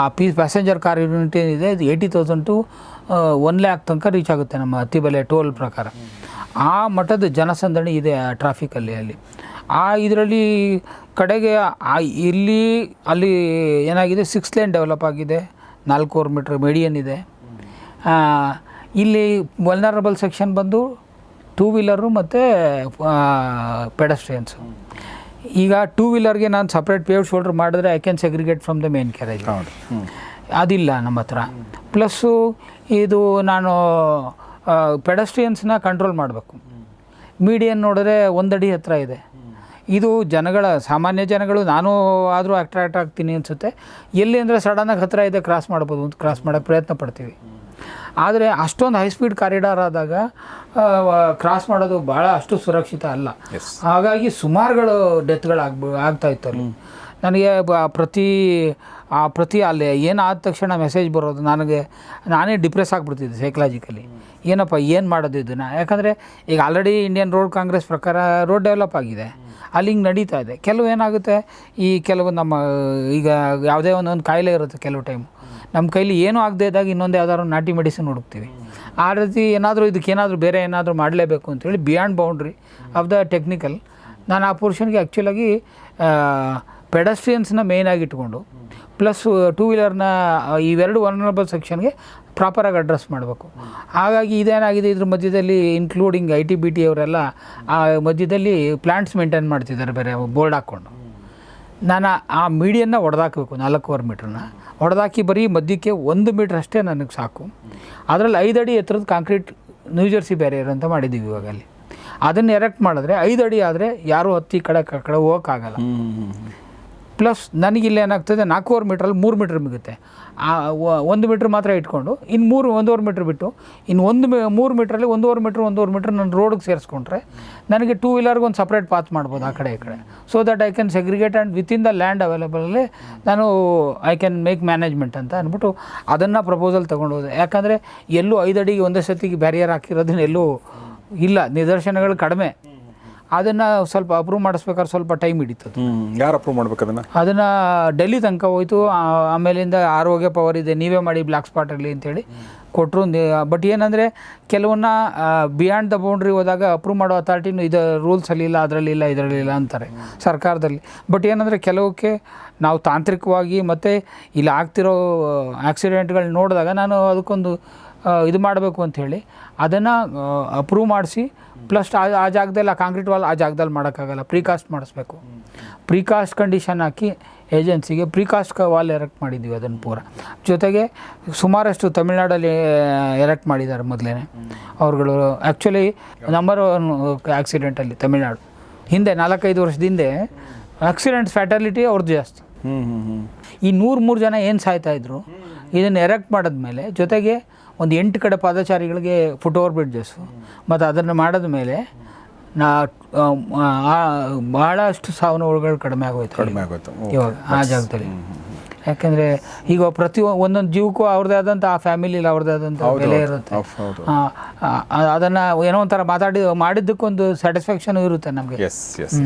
ಆ ಪೀಸ್ ಪ್ಯಾಸೆಂಜರ್ ಕಾರ್ ಯೂನಿಟ್ ಏನಿದೆ ಇದು eighty thousand to one lakh ತನಕ ರೀಚ್ ಆಗುತ್ತೆ ನಮ್ಮ ಅತಿಬಲೆ ಟೋಲ್ ಪ್ರಕಾರ. ಆ ಮಟ್ಟದ ಜನಸಂದಣಿ ಇದೆ ಆ ಟ್ರಾಫಿಕಲ್ಲಿ ಅಲ್ಲಿ ಆ ಇದರಲ್ಲಿ ಕಡೆಗೆ ಇಲ್ಲಿ, ಅಲ್ಲಿ ಏನಾಗಿದೆ ಸಿಕ್ಸ್ ಲೈನ್ ಡೆವಲಪ್ ಆಗಿದೆ, ನಾಲ್ಕೂವರೆ ಮೀಟ್ರ್ ಮೀಡಿಯನ್ ಇದೆ. ಇಲ್ಲಿ ವಲ್ನರಬಲ್ ಸೆಕ್ಷನ್ ಬಂದು ಟೂ ವೀಲರು ಮತ್ತು ಪೆಡಸ್ಟ್ರಿಯನ್ಸು ಈಗ ಟೂ ವೀಲರ್ಗೆ ನಾನು ಸಪ್ರೇಟ್ ಪೇವ್ ಶೋಲ್ಡರ್ ಮಾಡಿದ್ರೆ I can segregate from the main carriage ಅದಿಲ್ಲ ನಮ್ಮ ಹತ್ರ. ಪ್ಲಸ್ಸು ಇದು ನಾನು ಪೆಡಸ್ಟ್ರಿಯನ್ಸ್ನ ಕಂಟ್ರೋಲ್ ಮಾಡಬೇಕು. ಮೀಡಿಯನ್ ನೋಡಿದ್ರೆ ಒಂದಡಿ ಹತ್ರ ಇದೆ. ಇದು ಜನಗಳ ಸಾಮಾನ್ಯ ಜನಗಳು ನಾನು ಆದರೂ ಅಟ್ರಾಕ್ಟ್ ಆಗ್ತೀನಿ ಅನಿಸುತ್ತೆ. ಎಲ್ಲಿ ಅಂದರೆ ಸಡನ್ನಾಗಿ ಹತ್ತಿರ ಇದೆ ಕ್ರಾಸ್ ಮಾಡ್ಬೋದು ಅಂತ ಕ್ರಾಸ್ ಮಾಡೋಕ್ಕೆ ಪ್ರಯತ್ನ ಪಡ್ತೀವಿ. ಆದರೆ ಅಷ್ಟೊಂದು ಹೈ ಸ್ಪೀಡ್ ಕಾರಿಡಾರ್ ಆದಾಗ ಕ್ರಾಸ್ ಮಾಡೋದು ಭಾಳ ಅಷ್ಟು ಸುರಕ್ಷಿತ ಅಲ್ಲ. ಹಾಗಾಗಿ ಸುಮಾರುಗಳು ಡೆತ್ಗಳಾಗ್ಬ ಆಗ್ತಾ ಆಗ್ತಾಯಿತ್ತು ಅಲ್ಲಿ. ನನಗೆ ಬ- ಪ್ರತಿ ಆ ಪ್ರತಿ ಅಲ್ಲಿ ಏನಾದ ತಕ್ಷಣ ಮೆಸೇಜ್ ಬರೋದು, ನನಗೆ ನಾನೇ ಡಿಪ್ರೆಸ್ ಆಗಿಬಿಡ್ತಿದ್ದೆ ಸೈಕಲಾಜಿಕಲಿ ಏನಪ್ಪ, ಏನು ಮಾಡೋದು ಇದನ್ನು? ಯಾಕಂದರೆ ಈಗ ಆಲ್ರೆಡಿ ಇಂಡಿಯನ್ ರೋಡ್ ಕಾಂಗ್ರೆಸ್ ಪ್ರಕಾರ ರೋಡ್ ಡೆವಲಪ್ ಆಗಿದೆ. ಅಲ್ಲಿ ಹಿಂಗೆ ನಡೀತಾ ಇದೆ. ಕೆಲವು ಏನಾಗುತ್ತೆ, ಈ ಕೆಲವು ನಮ್ಮ, ಈಗ ಯಾವುದೇ ಒಂದೊಂದು ಕಾಯಿಲೆ ಇರುತ್ತೆ ಕೆಲವು ಟೈಮು ನಮ್ಮ ಕೈಲಿ ಏನೂ ಆಗದೇ ಇದ್ದಾಗ ಇನ್ನೊಂದು ಯಾವ್ದಾದ್ರು ನಾಟಿ ಮೆಡಿಸಿನ್ ಹುಡುಕ್ತೀವಿ. ಆ ರೀತಿ ಏನಾದರೂ ಇದಕ್ಕೆ ಏನಾದರೂ ಬೇರೆ ಏನಾದರೂ ಮಾಡಲೇಬೇಕು ಅಂತೇಳಿ beyond boundary of the technical ನಾನು ಆ ಪೋರ್ಷನ್ಗೆ ಆ್ಯಕ್ಚುಲಾಗಿ ಪೆಡಸ್ಟ್ರಿಯನ್ಸ್ನ ಆಗಿ ಇಟ್ಕೊಂಡು ಪ್ಲಸ್ ಟೂ ವೀಲರ್ನ ಇವೆರಡು ವರ್ನರಬಲ್ ಸೆಕ್ಷನ್ಗೆ ಪ್ರಾಪರಾಗಿ ಅಡ್ರೆಸ್ ಮಾಡಬೇಕು. ಹಾಗಾಗಿ ಇದೇನಾಗಿದೆ ಇದ್ರ ಮಧ್ಯದಲ್ಲಿ including I T B T ಅವರೆಲ್ಲ, ಆ, ಮಧ್ಯದಲ್ಲಿ ಪ್ಲ್ಯಾಂಟ್ಸ್ ಮೇಂಟೈನ್ ಮಾಡ್ತಿದ್ದಾರೆ ಬೇರೆ ಬೋರ್ಡ್ ಹಾಕ್ಕೊಂಡು. ನಾನು ಆ ಮೀಡಿಯನ್ನ ಹೊಡೆದಾಕಬೇಕು ನಾಲ್ಕೂವರೆ ಮೀಟ್ರನ್ನ. ಹೊಡೆದಾಕಿ ಬರೀ ಮಧ್ಯಕ್ಕೆ ಒಂದು ಮೀಟ್ರ್ ಅಷ್ಟೇ ನನಗೆ ಸಾಕು. ಅದರಲ್ಲಿ ಐದು ಅಡಿ ಎತ್ತರದ ಕಾಂಕ್ರೀಟ್ ನ್ಯೂ ನ್ಯೂಜರ್ಸಿ ಬ್ಯಾರಿಯರ್ ಅಂತ ಮಾಡಿದ್ದೀವಿ ಇವಾಗ ಅಲ್ಲಿ. ಅದನ್ನು ಎರೆಕ್ಟ್ ಮಾಡಿದ್ರೆ ಐದು ಅಡಿ ಆದರೆ ಯಾರೂ ಹತ್ತಿ ಕಡೆ ಕಡೆ ಹೋಗೋಕ್ಕಾಗಲ್ಲ. ಪ್ಲಸ್ ನನಗಿಲ್ಲಿ ಏನಾಗ್ತದೆ, ನಾಲ್ಕೂವರೆ ಮೀಟ್ರಲ್ಲಿ ಮೂರು ಮೀಟ್ರ್ ಮಿಗುತ್ತೆ. ಆ ಒಂದು ಮೀಟ್ರ್ ಮಾತ್ರ ಇಟ್ಕೊಂಡು ಇನ್ನು ಮೂರು ಒಂದೂವರೆ ಮೀಟ್ರ್ ಬಿಟ್ಟು ಇನ್ನು ಒಂದು ಮೂರು ಮೀಟ್ರಲ್ಲಿ ಒಂದೂವರೆ ಮೀಟ್ರ್ ಒಂದೂವರೆ ಮೀಟ್ರ್ ನಾನು ರೋಡಿಗೆ ಸೇರಿಸ್ಕೊಂಡ್ರೆ, ನನಗೆ ಟೂ ವೀಲರ್ಗೆ ಒಂದು ಸಪ್ರೇಟ್ ಪಾತ್ ಮಾಡ್ಬೋದು ಆ ಕಡೆ ಈ ಕಡೆ. So that I can segregate and within the land ಅವೈಲೇಬಲಲ್ಲಿ ನಾನು ಐ ಕ್ಯಾನ್ ಮೇಕ್ ಮ್ಯಾನೇಜ್ಮೆಂಟ್ ಅಂತ ಅಂದ್ಬಿಟ್ಟು ಅದನ್ನು ಪ್ರಪೋಸಲ್ ತೊಗೊಂಡು ಹೋದೆ ಯಾಕಂದರೆ ಎಲ್ಲೂ ಐದು ಅಡಿಗೆ ಒಂದೇ ಸತಿಗೆ ಬ್ಯಾರಿಯರ್ ಹಾಕಿರೋದನ್ನ ಎಲ್ಲೂ ಇಲ್ಲ. ನಿದರ್ಶನಗಳು ಕಡಿಮೆ. ಅದನ್ನು ಸ್ವಲ್ಪ ಅಪ್ರೂವ್ ಮಾಡಿಸ್ಬೇಕಾದ್ರೆ ಸ್ವಲ್ಪ ಟೈಮ್ ಹಿಡಿತದೆ. ಯಾರು ಅಪ್ರೂವ್ ಮಾಡ್ಬೇಕು ಅದನ್ನು? ಅದನ್ನ ಡೆಲ್ಲಿ ತನಕ ಹೋಯ್ತು ಆಮೇಲಿಂದ ಆರೋಗ್ಯ ಪವರ್ ಇದೆ ನೀವೇ ಮಾಡಿ ಬ್ಲ್ಯಾಕ್ ಸ್ಪಾಟ್ ಇರಲಿ ಅಂತೇಳಿ ಕೊಟ್ಟರು ಬಟ್ ಏನಂದರೆ ಕೆಲವನ್ನ ಬಿಯಾಂಡ್ ದ ಬೌಂಡ್ರಿ ಹೋದಾಗ ಅಪ್ರೂವ್ ಮಾಡೋ ಅಥಾರಿಟಿನೂ ಇದು ರೂಲ್ಸಲ್ಲಿ ಇಲ್ಲ ಅದರಲ್ಲಿ ಇಲ್ಲ ಇದರಲ್ಲಿ ಇಲ್ಲ ಅಂತಾರೆ ಸರ್ಕಾರದಲ್ಲಿ. ಬಟ್ ಏನಂದರೆ ಕೆಲವಕ್ಕೆ ನಾವು ತಾಂತ್ರಿಕವಾಗಿ ಮತ್ತು ಇಲ್ಲಿ ಆಗ್ತಿರೋ ಆಕ್ಸಿಡೆಂಟ್ಗಳು ನೋಡಿದಾಗ ನಾನು ಅದಕ್ಕೊಂದು ಇದು ಮಾಡಬೇಕು ಅಂಥೇಳಿ ಅದನ್ನು ಅಪ್ರೂವ್ ಮಾಡಿಸಿ ಪ್ಲಸ್ ಆ ಆ ಜಾಗದಲ್ಲಿ ಆ ಕಾಂಕ್ರೀಟ್ ವಾಲ್ ಆ ಜಾಗದಲ್ಲಿ ಮಾಡೋಕ್ಕಾಗಲ್ಲ. ಪ್ರೀಕಾಸ್ಟ್ ಮಾಡಿಸ್ಬೇಕು. ಪ್ರೀಕಾಸ್ಟ್ ಕಂಡೀಷನ್ ಹಾಕಿ ಏಜೆನ್ಸಿಗೆ ಪ್ರೀಕಾಸ್ಟ್ ವಾಲ್ ಎರೆಕ್ಟ್ ಮಾಡಿದ್ದೀವಿ ಅದನ್ನು ಪೂರ. ಜೊತೆಗೆ ಸುಮಾರಷ್ಟು ತಮಿಳ್ನಾಡಲ್ಲಿ ಎರೆಕ್ಟ್ ಮಾಡಿದ್ದಾರೆ ಮೊದಲೇ ಅವ್ರುಗಳು ಆ್ಯಕ್ಚುಲಿ ನಂಬರ್ ಒನ್ ಆ್ಯಕ್ಸಿಡೆಂಟಲ್ಲಿ ತಮಿಳ್ನಾಡು. ಹಿಂದೆ ನಾಲ್ಕೈದು ವರ್ಷದ ಹಿಂದೆ ಆಕ್ಸಿಡೆಂಟ್ಸ್ ಫ್ಯಾಟಾಲಿಟಿ ಅವ್ರದ್ದು ಜಾಸ್ತಿ. ಹ್ಞೂ ಹ್ಞೂ ಹ್ಞೂ ಈ ನೂರು ಮೂರು ಜನ ಏನು ಸಾಯ್ತಾಯಿದ್ರು ಇದನ್ನು ಎರೆಕ್ಟ್ ಮಾಡಿದ್ಮೇಲೆ ಜೊತೆಗೆ ಒಂದು ಎಂಟು ಕಡೆ ಪಾದಚಾರಿಗಳಿಗೆ ಫುಟ್ ಓವರ್ ಬ್ರಿಡ್ಜಸ್ಸು ಮತ್ತು ಅದನ್ನು ಮಾಡಿದ ಮೇಲೆ ನಾ ಭಾಳಷ್ಟು ಬಹಳಷ್ಟು ಸಾವು ನೋವುಗಳು ಕಡಿಮೆ ಆಗೋಯ್ತು ಕಡಿಮೆ ಆಗೋಯ್ತು. ಇವಾಗ ಆ ಜಾಗದಲ್ಲಿ. ಯಾಕೆಂದರೆ ಈಗ ಪ್ರತಿ ಒಂದೊಂದು ಜೀವಕ್ಕೂ ಅವ್ರದ್ದೇ ಆದಂಥ ಆ ಫ್ಯಾಮಿಲಿಲಿ ಅವ್ರದ್ದೇ ಆದಂಥ ಬೆಲೆ ಇರುತ್ತೆ. ಅದನ್ನು ಏನೋ ಒಂಥರ ಮಾತಾಡಿ ಮಾಡಿದ್ದಕ್ಕೊಂದು ಸ್ಯಾಟಿಸ್ಫ್ಯಾಕ್ಷನ್ ಇರುತ್ತೆ ನಮಗೆ. ಎಸ್ ಎಸ್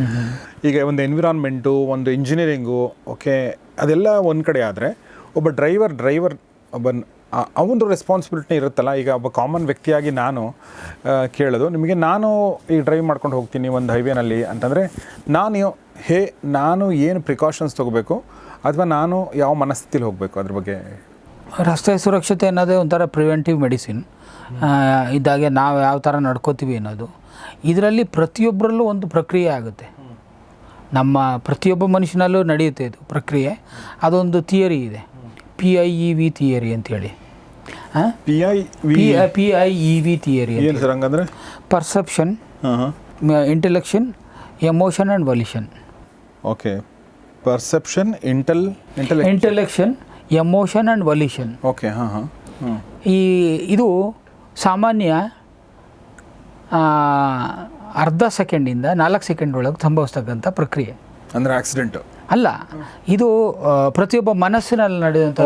ಈಗ ಒಂದು ಎನ್ವಿರಾನ್ಮೆಂಟು ಒಂದು ಇಂಜಿನಿಯರಿಂಗು ಓಕೆ ಅದೆಲ್ಲ ಒಂದು ಕಡೆ ಆದರೆ ಒಬ್ಬ ಡ್ರೈವರ್ ಡ್ರೈವರ್ ಒಬ್ಬ ಅವನದು ರೆಸ್ಪಾನ್ಸಿಬಿಲಿಟಿ ಇರುತ್ತಲ್ಲ ಈಗ ಒಬ್ಬ ಕಾಮನ್ ವ್ಯಕ್ತಿಯಾಗಿ ನಾನು ಕೇಳೋದು ನಿಮಗೆ ನಾನು ಈಗ ಡ್ರೈವ್ ಮಾಡ್ಕೊಂಡು ಹೋಗ್ತೀನಿ ಒಂದು ಹೈವೇನಲ್ಲಿ ಅಂತಂದರೆ ನಾನು ಹೇ ನಾನು ಏನು ಪ್ರಿಕಾಷನ್ಸ್ ತೊಗೋಬೇಕು ಅಥವಾ ನಾನು ಯಾವ ಮನಸ್ಥಿತಿಲಿ ಹೋಗಬೇಕು ಅದ್ರ ಬಗ್ಗೆ? ರಸ್ತೆ ಸುರಕ್ಷತೆ ಅನ್ನೋದೇ ಒಂಥರ ಪ್ರಿವೆಂಟಿವ್ ಮೆಡಿಸಿನ್ ಇದ್ದಾಗೆ ನಾವು ಯಾವ ಥರ ನಡ್ಕೋತೀವಿ ಅನ್ನೋದು. ಇದರಲ್ಲಿ ಪ್ರತಿಯೊಬ್ಬರಲ್ಲೂ ಒಂದು ಪ್ರಕ್ರಿಯೆ ಆಗುತ್ತೆ. ನಮ್ಮ ಪ್ರತಿಯೊಬ್ಬ ಮನುಷ್ಯನಲ್ಲೂ ನಡೆಯುತ್ತೆ ಇದು ಪ್ರಕ್ರಿಯೆ. ಅದೊಂದು ಥಿಯರಿ ಇದೆ. P I E V theory ಅಂತೇಳಿ. P I V P I E V theory ಏನು ಸರ್ ಹಂಗಂದ್ರೆ? Perception intellection emotion and volition okay perception intel intel intellection emotion and volition okay ಹಾಂ ಹಾಂ. ಈ ಇದು ಸಾಮಾನ್ಯ ಅರ್ಧ ಸೆಕೆಂಡಿಂದ ನಾಲ್ಕು ಸೆಕೆಂಡ್ ಒಳಗೆ ಸಂಭವಿಸ್ತಕ್ಕಂಥ ಪ್ರಕ್ರಿಯೆ. ಅಂದರೆ ಆಕ್ಸಿಡೆಂಟು ಅಲ್ಲ ಇದು ಪ್ರತಿಯೊಬ್ಬ ಮನಸ್ಸಿನಲ್ಲಿ ನಡೆಯುವಂಥ.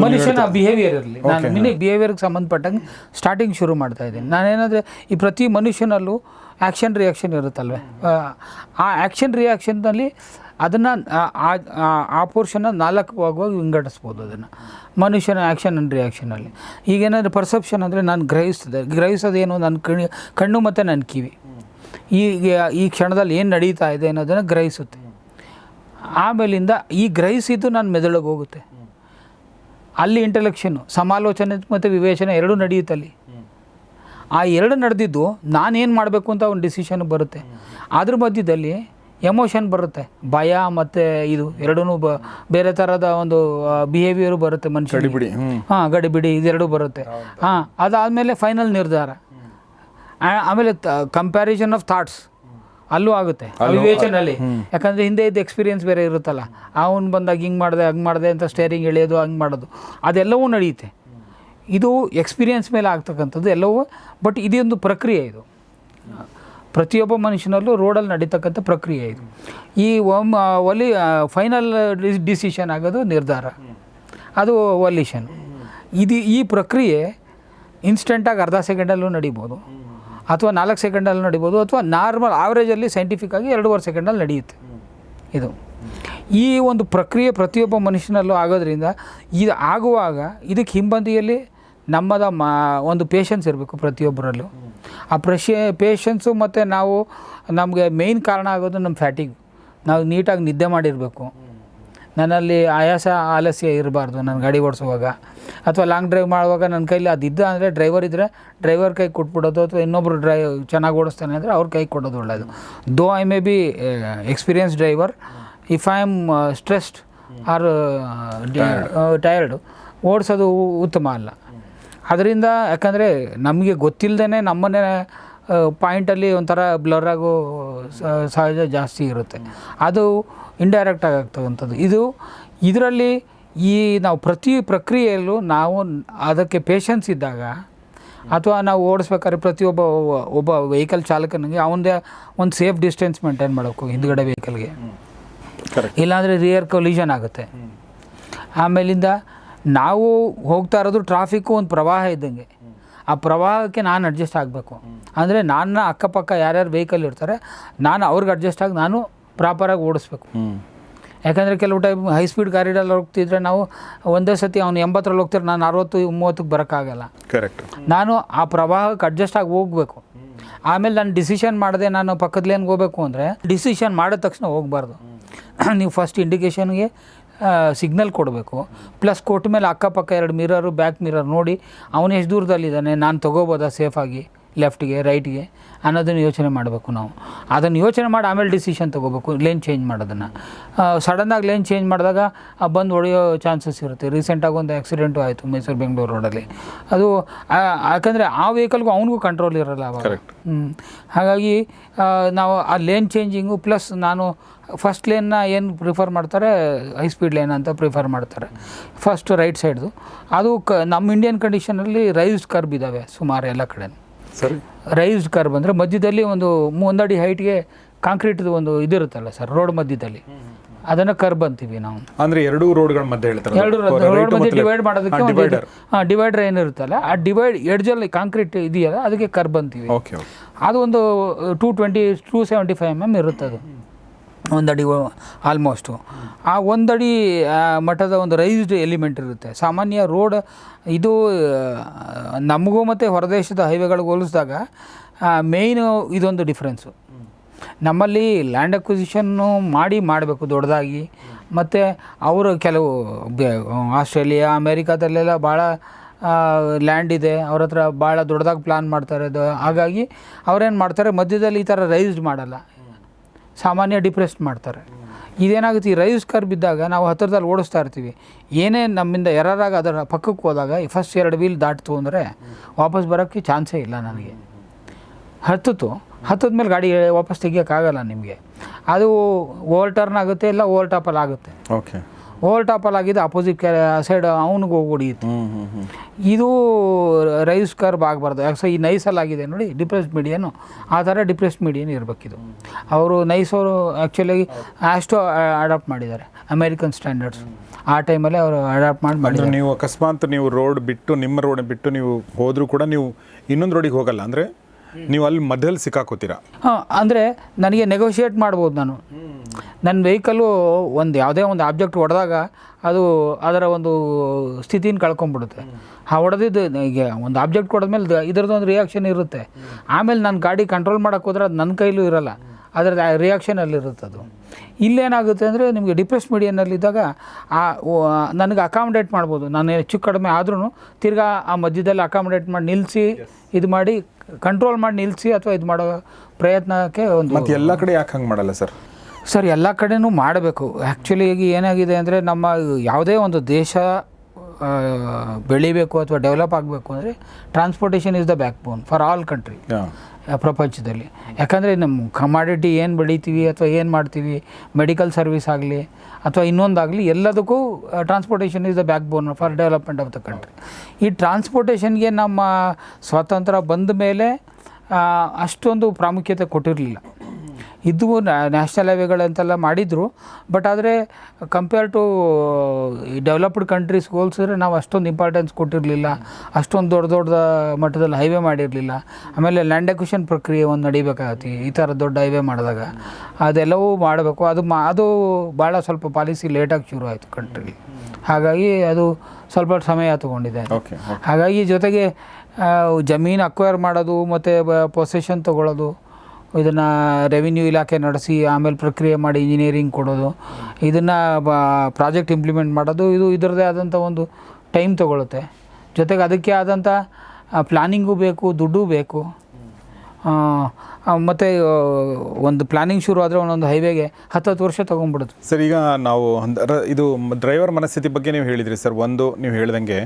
ಮನುಷ್ಯನ ಬಿಹೇವಿಯರ್ ಇರಲಿ. ನಾನು ನಿನಗೆ ಬಿಹೇವಿಯರ್ಗೆ ಸಂಬಂಧಪಟ್ಟಂಗೆ ಸ್ಟಾರ್ಟಿಂಗ್ ಶುರು ಮಾಡ್ತಾ ಇದ್ದೀನಿ. ನಾನೇನಾದರೆ ಈ ಪ್ರತಿ ಮನುಷ್ಯನಲ್ಲೂ ಆ್ಯಕ್ಷನ್ ರಿಯಾಕ್ಷನ್ ಇರುತ್ತಲ್ವೇ? ಆ, ಆ ಆ್ಯಕ್ಷನ್ ರಿಯಾಕ್ಷನ್ನಲ್ಲಿ ಅದನ್ನು ಆ ಪೋರ್ಷನ್ನ ನಾಲ್ಕು ಭಾಗವಾಗಿ ವಿಂಗಡಿಸ್ಬೋದು ಅದನ್ನು. ಮನುಷ್ಯನ ಆ್ಯಕ್ಷನ್ ಆ್ಯಂಡ್ ರಿಯಾಕ್ಷನಲ್ಲಿ ಈಗೇನಾದರೂ ಪರ್ಸೆಪ್ಷನ್ ಅಂದರೆ ನಾನು ಗ್ರಹಿಸ್ತದೆ. ಗ್ರಹಿಸೋದೇನು? ನನ್ನ ಕಣ್ಣು ಕಣ್ಣು ಮತ್ತು ನನ್ನ ಕಿವಿ. ಈಗ ಈ ಕ್ಷಣದಲ್ಲಿ ಏನು ನಡೀತಾ ಇದೆ ಅನ್ನೋದನ್ನು ಗ್ರಹಿಸುತ್ತೆ. ಆಮೇಲಿಂದ ಈ ಗ್ರಹಿಸಿದ್ದು ನನ್ನ ಮೆದುಳಿಗೆ ಹೋಗುತ್ತೆ. ಅಲ್ಲಿ ಇಂಟೆಲೆಕ್ಷನ್ನು ಸಮಾಲೋಚನೆ ಮತ್ತು ವಿವೇಚನೆ ಎರಡೂ ನಡೆಯುತ್ತೆ ಅಲ್ಲಿ ಆ ಎರಡು ನಡೆದಿದ್ದು ನಾನೇನು ಮಾಡಬೇಕು ಅಂತ ಒಂದು ಡಿಸಿಷನ್ ಬರುತ್ತೆ. ಅದ್ರ ಮಧ್ಯದಲ್ಲಿ ಎಮೋಷನ್ ಬರುತ್ತೆ. ಭಯ ಮತ್ತು ಇದು ಎರಡೂ ಬ ಬೇರೆ ಥರದ ಒಂದು ಬಿಹೇವಿಯರು ಬರುತ್ತೆ ಮನುಷ್ಯ ಹಾಂ ಗಡಿಬಿಡಿ ಇದೆರಡು ಬರುತ್ತೆ. ಹಾಂ ಅದಾದಮೇಲೆ ಫೈನಲ್ ನಿರ್ಧಾರ. ಆಮೇಲೆ ಕಂಪ್ಯಾರಿಸನ್ ಆಫ್ ಥಾಟ್ಸ್ ಅಲ್ಲೂ ಆಗುತ್ತೆ ವಿವೇಚನಲ್ಲಿ ಯಾಕಂದರೆ ಹಿಂದೆ ಇದ್ದ ಎಕ್ಸ್ಪೀರಿಯನ್ಸ್ ಬೇರೆ ಇರುತ್ತಲ್ಲ ಅವನು ಬಂದಾಗ ಹಿಂಗೆ ಮಾಡಿದೆ ಹಂಗೆ ಮಾಡಿದೆ ಅಂತ ಸ್ಟೇರಿಂಗ್ ಎಳೆಯೋದು ಹಂಗೆ ಮಾಡೋದು ಅದೆಲ್ಲವೂ ನಡೆಯುತ್ತೆ. ಇದು ಎಕ್ಸ್ಪೀರಿಯನ್ಸ್ ಮೇಲೆ ಆಗ್ತಕ್ಕಂಥದ್ದು ಎಲ್ಲವೂ ಬಟ್ ಇದೊಂದು ಪ್ರಕ್ರಿಯೆ ಇದು. ಪ್ರತಿಯೊಬ್ಬ ಮನುಷ್ಯನಲ್ಲೂ ರೋಡಲ್ಲಿ ನಡೀತಕ್ಕಂಥ ಪ್ರಕ್ರಿಯೆ ಇದು. ಈ ಒಮ್ ಒಲಿ ಫೈನಲ್ ಡಿಸಿಷನ್ ಆಗೋದು ನಿರ್ಧಾರ. ಅದು ಒಲಿಷನ್. ಇದು ಈ ಪ್ರಕ್ರಿಯೆ ಇನ್ಸ್ಟೆಂಟಾಗಿ ಅರ್ಧ ಸೆಕೆಂಡಲ್ಲೂ ನಡೀಬೋದು. ಅಥವಾ ನಾಲ್ಕು ಸೆಕೆಂಡಲ್ಲಿ ನಡಿಬೋದು ಅಥವಾ ನಾರ್ಮಲ್ ಆವ್ರೇಜಲ್ಲಿ ಸೈಂಟಿಫಿಕ್ ಆಗಿ ಎರಡೂವರೆ ಸೆಕೆಂಡಲ್ಲಿ ನಡೆಯುತ್ತೆ. ಇದು. ಈ ಒಂದು ಪ್ರಕ್ರಿಯೆ ಪ್ರತಿಯೊಬ್ಬ ಮನುಷ್ಯನಲ್ಲೂ ಆಗೋದ್ರಿಂದ ಇದು ಆಗುವಾಗ ಇದಕ್ಕೆ ಹಿಂಬದಿಯಲ್ಲಿ ನಮ್ಮದ ಮಾ, ಒಂದು ಪೇಷನ್ಸ್ ಇರಬೇಕು ಪ್ರತಿಯೊಬ್ಬರಲ್ಲೂ. ಆ ಪ್ರಶೆ ಪೇಷನ್ಸು ಮತ್ತು ನಾವು ನಮಗೆ ಮೇಯ್ನ್ ಕಾರಣ ಆಗೋದು ನಮ್ಮ ಫ್ಯಾಟಿಗ್ ನಾವು ನೀಟಾಗಿ ನಿದ್ದೆ ಮಾಡಿರಬೇಕು. ನನ್ನಲ್ಲಿ ಆಯಾಸ ಆಲಸ್ಯ ಇರಬಾರ್ದು ನಾನು ಗಾಡಿ ಓಡಿಸುವಾಗ. ಅಥವಾ ಲಾಂಗ್ ಡ್ರೈವ್ ಮಾಡುವಾಗ ನನ್ನ ಕೈಲಿ ಅದಿದ್ದ ಅಂದರೆ ಡ್ರೈವರ್ ಇದ್ದರೆ ಡ್ರೈವರ್ ಕೈ ಕೊಟ್ಬಿಡೋದು ಅಥವಾ ಇನ್ನೊಬ್ಬರು ಡ್ರೈ ಚೆನ್ನಾಗಿ ಓಡಿಸ್ತಾನೆ ಅಂದರೆ ಅವ್ರ ಕೈ ಕೊಡೋದು ಒಳ್ಳೆಯದು though I may be experience driver if I am stressed or tired ಓಡಿಸೋದು ಉತ್ತಮ ಅಲ್ಲ. ಅದರಿಂದ ಯಾಕಂದರೆ ನಮಗೆ ಗೊತ್ತಿಲ್ಲದೇ ನಮ್ಮನ್ನೇ ಪಾಯಿಂಟಲ್ಲಿ ಒಂಥರ ಬ್ಲರ್ ಆಗೋ ಸಹಜ ಜಾಸ್ತಿ ಇರುತ್ತೆ. ಅದು ಇಂಡೈರೆಕ್ಟ್ ಆಗಿ ಆಗ್ತಕ್ಕಂಥದ್ದು. ಇದು ಇದರಲ್ಲಿ ಈ ನಾವು ಪ್ರತಿ ಪ್ರಕ್ರಿಯೆಯಲ್ಲೂ ನಾವು ಅದಕ್ಕೆ ಪೇಷನ್ಸ್ ಇದ್ದಾಗ ಅಥವಾ ನಾವು ಓಡಿಸ್ಬೇಕಾದ್ರೆ ಪ್ರತಿಯೊಬ್ಬ ಒಬ್ಬ- ವೆಹಿಕಲ್ ಚಾಲಕನಿಗೆ ಅವನದೇ ಒಂದು ಸೇಫ್ ಡಿಸ್ಟೆನ್ಸ್ ಮೇಂಟೈನ್ ಮಾಡಬೇಕು ಹಿಂದ್ಗಡೆ ವೆಹಿಕಲ್ಗೆ ಇಲ್ಲಾಂದರೆ ರಿಯರ್ ಕೊಲಿಷನ್ ಆಗುತ್ತೆ. ಆಮೇಲಿಂದ ನಾವು ಹೋಗ್ತಾ ಇರೋದು ಟ್ರಾಫಿಕ್ಕು ಒಂದು ಪ್ರವಾಹ ಇದ್ದಂಗೆ. ಆ ಪ್ರವಾಹಕ್ಕೆ ನಾನು ಅಡ್ಜಸ್ಟ್ ಆಗಬೇಕು. ಅಂದರೆ ನನ್ನ ಅಕ್ಕಪಕ್ಕ ಯಾರ್ಯಾರು ವೆಹಿಕಲ್ ಇರ್ತಾರೆ ನಾನು ಅವ್ರಿಗೆ ಅಡ್ಜಸ್ಟ್ ಆಗಿ ನಾನು ಪ್ರಾಪರಾಗಿ ಓಡಿಸ್ಬೇಕು. ಯಾಕಂದರೆ ಕೆಲವು ಟೈಮ್ ಹೈ ಸ್ಪೀಡ್ ಗಾಡಿಯಲ್ಲಿ ಹೋಗ್ತಿದ್ರೆ ನಾವು ಒಂದೇ ಸತಿ ಅವ್ನು ಎಂಬತ್ತರಲ್ಲಿ ಹೋಗ್ತಿರೋ ನಾನು ಅರವತ್ತು ಮೂವತ್ತಕ್ಕೆ ಬರೋಕ್ಕಾಗಲ್ಲ. ಕರೆಕ್ಟ್ ನಾನು ಆ ಪ್ರವಾಹಕ್ಕೆ ಅಡ್ಜಸ್ಟ್ ಆಗಿ ಹೋಗಬೇಕು. ಆಮೇಲೆ ನಾನು ಡಿಸಿಷನ್ ಮಾಡಿದೆ ನಾನು ಪಕ್ಕದ ಲೇನ್ಗೆ ಹೋಗಬೇಕು ಅಂದರೆ ಡಿಸಿಷನ್ ಮಾಡಿದ ತಕ್ಷಣ ಹೋಗಬಾರ್ದು. ನೀವು ಫಸ್ಟ್ ಇಂಡಿಕೇಷನ್ಗೆ ಸಿಗ್ನಲ್ ಕೊಡಬೇಕು. ಪ್ಲಸ್ ಕೊಟ್ಟ ಮೇಲೆ ಅಕ್ಕಪಕ್ಕ ಎರಡು ಮಿರರು ಬ್ಯಾಕ್ ಮಿರರ್ ನೋಡಿ ಅವನು ಎಷ್ಟು ದೂರದಲ್ಲಿದ್ದಾನೆ ನಾನು ತೊಗೋಬೋದಾ ಸೇಫಾಗಿ ಲೆಫ್ಟ್ಗೆ ರೈಟ್ಗೆ ಅನ್ನೋದನ್ನು ಯೋಚನೆ ಮಾಡಬೇಕು ನಾವು. ಅದನ್ನು ಯೋಚನೆ ಮಾಡಿ ಆಮೇಲೆ ಡಿಸಿಷನ್ ತೊಗೋಬೇಕು ಲೇನ್ ಚೇಂಜ್ ಮಾಡೋದನ್ನು. ಸಡನ್ನಾಗಿ ಲೇನ್ ಚೇಂಜ್ ಮಾಡಿದಾಗ ಬಂದು ಹೊಡೆಯೋ ಚಾನ್ಸಸ್ ಇರುತ್ತೆ. ರೀಸೆಂಟಾಗಿ ಒಂದು ಆಕ್ಸಿಡೆಂಟು ಆಯಿತು ಮೈಸೂರು ಬೆಂಗಳೂರು ರೋಡಲ್ಲಿ. ಅದು ಯಾಕಂದರೆ ಆ ವೆಹಿಕಲ್ಗೂ ಅವನಿಗೂ ಕಂಟ್ರೋಲ್ ಇರೋಲ್ಲ ಅವಾಗ. ಹಾಗಾಗಿ ನಾವು ಆ ಲೇನ್ ಚೇಂಜಿಂಗು ಪ್ಲಸ್ ನಾನು ಫಸ್ಟ್ ಲೇನ್ನ ಏನು ಪ್ರಿಫರ್ ಮಾಡ್ತಾರೆ ಹೈ ಸ್ಪೀಡ್ ಲೇನ್ ಅಂತ ಪ್ರಿಫರ್ ಮಾಡ್ತಾರೆ. ಫಸ್ಟ್ ರೈಟ್ ಸೈಡ್ದು ಅದು ಕ ನಮ್ಮ ಇಂಡಿಯನ್ ಕಂಡೀಷನಲ್ಲಿ ರೈಸ್ ಕರ್ಬ್ ಇದ್ದಾವೆ ಸುಮಾರು ಎಲ್ಲ ಕಡೆ ಸರಿ? ರೈಸ್ಡ್ ಕರ್ಬ್ ಅಂದರೆ ಮಧ್ಯದಲ್ಲಿ ಒಂದು ಒಂದಡಿ ಹೈಟ್ಗೆ ಕಾಂಕ್ರೀಟ್ದು ಒಂದು ಇದಿರುತ್ತಲ್ಲ ಸರ್ ರೋಡ್ ಮಧ್ಯದಲ್ಲಿ. ಅದನ್ನು ಕರ್ಬ್ ಅಂತೀವಿ ನಾವು. ಅಂದರೆ ಎರಡು ರೋಡ್ಗಳ ಮಧ್ಯೆ ಹೇಳ್ತಾರೆ ಎರಡು ರೋಡ್ ಮಧ್ಯೆ ಡಿವೈಡ್. ಮಾಡೋದಕ್ಕೆ ಹಾ, ಒಂದು ಹಾಂ ಡಿವೈಡರ್ ಏನಿರುತ್ತಲ್ಲ ಆ ಡಿವೈಡ್ ಎಡ್ಜಲ್ಲಿ ಕಾಂಕ್ರೀಟ್ ಇದೆಯಲ್ಲ ಅದಕ್ಕೆ ಕರ್ಬ್ ಅಂತೀವಿ ಓಕೆ ಓಕೆ. ಅದು ಒಂದು two twenty two seventy five M M ಇರುತ್ತೆ ಅದು ಒಂದಡಿ ಆಲ್ಮೋಸ್ಟು ಆ ಒಂದಡಿ ಮಠದ ಒಂದು ರೈಸ್ಡ್ ಎಲಿಮೆಂಟ್ ಇರುತ್ತೆ. ಸಾಮಾನ್ಯ ರೋಡ್ ಇದು ನಮಗೂ ಮತ್ತು ಹೊರದೇಶದ ಹೈವೇಗಳಿಗೆ ಹೋಲಿಸಿದಾಗ ಮೇಯ್ನು ಇದೊಂದು ಡಿಫ್ರೆನ್ಸು ನಮ್ಮಲ್ಲಿ ಲ್ಯಾಂಡ್ ಅಕ್ವಿಸಿಷನ್ನು ಮಾಡಿ ಮಾಡಬೇಕು ದೊಡ್ಡದಾಗಿ. ಮತ್ತು ಅವರು ಕೆಲವು ಆಸ್ಟ್ರೇಲಿಯಾ, ಅಮೇರಿಕಾದಲ್ಲೆಲ್ಲ ಭಾಳ ಲ್ಯಾಂಡ್ ಇದೆ. ಅವ್ರ ಹತ್ರ ಭಾಳ ದೊಡ್ಡದಾಗಿ ಪ್ಲ್ಯಾನ್ ಮಾಡ್ತಾರೆ. ಹಾಗಾಗಿ ಅವ್ರೇನು ಮಾಡ್ತಾರೆ? ಮಧ್ಯದಲ್ಲಿ ಈ ಥರ ರೈಸ್ಡ್ ಮಾಡಲ್ಲ. ಸಾಮಾನ್ಯ ಡಿಪ್ರೆಸ್ ಮಾಡ್ತಾರೆ. ಇದೇನಾಗುತ್ತೆ? ಈ ರೈಸ್ ಕರ್ ಬಿದ್ದಾಗ ನಾವು ಹತ್ತಿರದಲ್ಲಿ ಓಡಿಸ್ತಾ ಇರ್ತೀವಿ. ಏನೇ ನಮ್ಮಿಂದ ಎರರಾಗ ಅದರ ಪಕ್ಕಕ್ಕೆ ಹೋದಾಗ ಫಸ್ಟ್ ಎರಡು ವೀಲ್ ದಾಟ್ತು ಅಂದರೆ ವಾಪಸ್ ಬರೋಕ್ಕೆ ಚಾನ್ಸೇ ಇಲ್ಲ ನನಗೆ. ಹತ್ತಿತು ಹತ್ತದ ಮೇಲೆ ಗಾಡಿ ವಾಪಸ್ ತೆಗಿಯೋಕ್ಕಾಗಲ್ಲ ನಿಮಗೆ. ಅದು ಓವರ್ ಟರ್ನ್ ಆಗುತ್ತೆ ಇಲ್ಲ ಓವರ್ ಟಾಪಲ್ಲಿ ಆಗುತ್ತೆ? ಓಕೆ ಓವರ್ ಟಾಪಲ್ಲಿ ಆಗಿದ್ದು ಅಪೋಸಿಟ್ ಸೈಡ್ ಅವನಿಗೆ ಹೋಗಿ ಹೊಡಿಯುತ್ತೆ ಇದು ರೈಸ್ ಕರ್ಬ್ ಆಗಬಾರ್ದು ಯಾಕೆ ಈ ನೈಸಲ್ಲಿ ಆಗಿದೆ ನೋಡಿ ಡಿಪ್ರೆಸ್ಡ್ ಮೀಡಿಯನು ಆ ಥರ ಡಿಪ್ರೆಸ್ಡ್ ಮೀಡಿಯನ್ ಇರಬೇಕಿದು. ಅವರು ನೈಸವರು ಆ್ಯಕ್ಚುಲಿ ಆಸ್ಟೋ ಅಡಾಪ್ಟ್ ಮಾಡಿದ್ದಾರೆ ಅಮೇರಿಕನ್ ಸ್ಟ್ಯಾಂಡರ್ಡ್ಸ್ ಆ ಟೈಮಲ್ಲಿ ಅವರು ಅಡಾಪ್ಟ್ ಮಾಡಿ ಮಾಡಿದ್ರು ಮಾಡಿದ್ದಾರೆ. ನೀವು ಅಕಸ್ಮಾತ್ ನೀವು ರೋಡ್ ಬಿಟ್ಟು ನಿಮ್ಮ ರೋಡ್ ಬಿಟ್ಟು ನೀವು ಹೋದರೂ ಕೂಡ ನೀವು ಇನ್ನೊಂದು ರೋಡಿಗೆ ಹೋಗಲ್ಲ. ಅಂದ್ರೆ ನೀವು ಅಲ್ಲಿ ಮಧ್ಯದಲ್ಲಿ ಸಿಕ್ಕಾಕೋತೀರಾ? ಹಾಂ, ಅಂದರೆ ನನಗೆ ನೆಗೋಷಿಯೇಟ್ ಮಾಡ್ಬೋದು ನಾನು. ನನ್ನ ವೆಹಿಕಲ್ಲು ಒಂದು ಯಾವುದೇ ಒಂದು ಆಬ್ಜೆಕ್ಟ್ ಹೊಡೆದಾಗ ಅದು ಅದರ ಒಂದು ಸ್ಥಿತಿನ ಕಳ್ಕೊಂಬಿಡುತ್ತೆ. ಆ ಹೊಡೆದಿದ್ದು ಈಗ ಒಂದು ಆಬ್ಜೆಕ್ಟ್ ಹೊಡೆದ್ಮೇಲೆ ಮೇಲೆ ಇದರದ್ದು ಒಂದು ರಿಯಾಕ್ಷನ್ ಇರುತ್ತೆ. ಆಮೇಲೆ ನನ್ನ ಗಾಡಿ ಕಂಟ್ರೋಲ್ ಮಾಡೋಕೆ ಹೋದ್ರೆ ಅದು ನನ್ನ ಕೈಲೂ ಇರಲ್ಲ. ಅದರ ರಿಯಾಕ್ಷನಲ್ಲಿರುತ್ತೆ ಅದು. ಇಲ್ಲೇನಾಗುತ್ತೆ ಅಂದರೆ ನಿಮಗೆ ಡಿಪ್ರೆಸ್ ಮೀಡಿಯನ್ನಲ್ಲಿದ್ದಾಗ ಆ ನನಗೆ ಅಕಾಮಡೇಟ್ ಮಾಡ್ಬೋದು. ನಾನು ಹೆಚ್ಚು ಕಡಿಮೆ ಆದ್ರೂ ತಿರ್ಗಾ ಆ ಮಧ್ಯದಲ್ಲಿ ಅಕಾಮಡೇಟ್ ಮಾಡಿ ನಿಲ್ಲಿಸಿ ಇದು ಮಾಡಿ ಕಂಟ್ರೋಲ್ ಮಾಡಿ ನಿಲ್ಲಿಸಿ ಅಥವಾ ಇದು ಮಾಡೋ ಪ್ರಯತ್ನಕ್ಕೆ ಒಂದು ಮತ್ತೆ ಎಲ್ಲ ಕಡೆ ಯಾಕೆ ಹಂಗೆ ಮಾಡಲ್ಲ ಸರ್? ಸರ್ ಎಲ್ಲ ಕಡೆನೂ ಮಾಡಬೇಕು. ಆ್ಯಕ್ಚುಲಿ ಈಗ ಏನಾಗಿದೆ ಅಂದರೆ ನಮ್ಮ ಯಾವುದೇ ಒಂದು ದೇಶ ಬೆಳಿಬೇಕು ಅಥವಾ ಡೆವಲಪ್ ಆಗಬೇಕು ಅಂದರೆ transportation is the backbone for all country ಪ್ರಪಂಚದಲ್ಲಿ. ಯಾಕಂದರೆ ನಮ್ಮ ಕಮಾಡಿಟಿ ಏನು ಬೆಳಿತೀವಿ ಅಥವಾ ಏನು ಮಾಡ್ತೀವಿ ಮೆಡಿಕಲ್ ಸರ್ವಿಸ್ ಆಗಲಿ ಅಥವಾ ಇನ್ನೊಂದಾಗಲಿ ಎಲ್ಲದಕ್ಕೂ transportation is the backbone for development of the country ಈ ಟ್ರಾನ್ಸ್ಪೋರ್ಟೇಷನ್ಗೆ ನಮ್ಮ ಸ್ವಾತಂತ್ರ್ಯ ಬಂದ ಮೇಲೆ ಅಷ್ಟೊಂದು ಪ್ರಾಮುಖ್ಯತೆ ಕೊಟ್ಟಿರಲಿಲ್ಲ. ಇದ್ದವು ನ್ಯಾಷನಲ್ ಹೈವೇಗಳಂತೆಲ್ಲ ಮಾಡಿದರು. ಬಟ್ ಆದರೆ ಕಂಪೇರ್ ಟು ಡೆವಲಪ್ಡ್ ಕಂಟ್ರೀಸ್ ಹೋಲ್ಸಿದ್ರೆ ನಾವು ಅಷ್ಟೊಂದು ಇಂಪಾರ್ಟೆನ್ಸ್ ಕೊಟ್ಟಿರಲಿಲ್ಲ. ಅಷ್ಟೊಂದು ದೊಡ್ಡ ದೊಡ್ಡ ಮಟ್ಟದಲ್ಲಿ ಹೈವೇ ಮಾಡಿರಲಿಲ್ಲ. ಆಮೇಲೆ ಲ್ಯಾಂಡ್ ಎಕ್ವಿಷನ್ ಪ್ರಕ್ರಿಯೆ ಒಂದು ನಡಿಬೇಕಾಗತ್ತೆ ಈ ಥರ ದೊಡ್ಡ ಹೈವೇ ಮಾಡಿದಾಗ. ಅದೆಲ್ಲವೂ ಮಾಡಬೇಕು. ಅದು ಮಾ ಅದು ಭಾಳ ಸ್ವಲ್ಪ ಪಾಲಿಸಿ ಲೇಟಾಗಿ ಶುರು ಆಯಿತು ಕಂಟ್ರಿಗೆ ಹಾಗಾಗಿ ಅದು ಸ್ವಲ್ಪ ಸಮಯ ತಗೊಂಡಿದೆ. ಓಕೆ ಹಾಗಾಗಿ ಜೊತೆಗೆ ಜಮೀನು ಅಕ್ವೈರ್ ಮಾಡೋದು ಮತ್ತು ಪೊಸೆಷನ್ ತೊಗೊಳ್ಳೋದು ಇದನ್ನು ರೆವಿನ್ಯೂ ಇಲಾಖೆ ನಡೆಸಿ, ಆಮೇಲೆ ಪ್ರಕ್ರಿಯೆ ಮಾಡಿ ಇಂಜಿನಿಯರಿಂಗ್ ಕೊಡೋದು. ಇದನ್ನು ಪ್ರಾಜೆಕ್ಟ್ ಇಂಪ್ಲಿಮೆಂಟ್ ಮಾಡೋದು. ಇದು ಇದರದೇ ಆದಂಥ ಒಂದು ಟೈಮ್ ತೊಗೊಳುತ್ತೆ. ಜೊತೆಗೆ ಅದಕ್ಕೆ ಆದಂಥ ಪ್ಲಾನಿಂಗು ಬೇಕು, ದುಡ್ಡು ಬೇಕು. ಮತ್ತು ಒಂದು ಪ್ಲಾನಿಂಗ್ ಶುರು ಆದರೆ ಒಂದೊಂದು ಹೈವೇಗೆ ಹತ್ತತ್ತು ವರ್ಷ ತೊಗೊಂಡ್ಬಿಡುತ್ತೆ. ಸರ್, ಈಗ ನಾವು ಇದು ಡ್ರೈವರ್ ಮನಸ್ಥಿತಿ ಬಗ್ಗೆ ನೀವು ಹೇಳಿದ್ರಿ ಸರ್. ಒಂದು, ನೀವು ಹೇಳ್ದಂಗೆ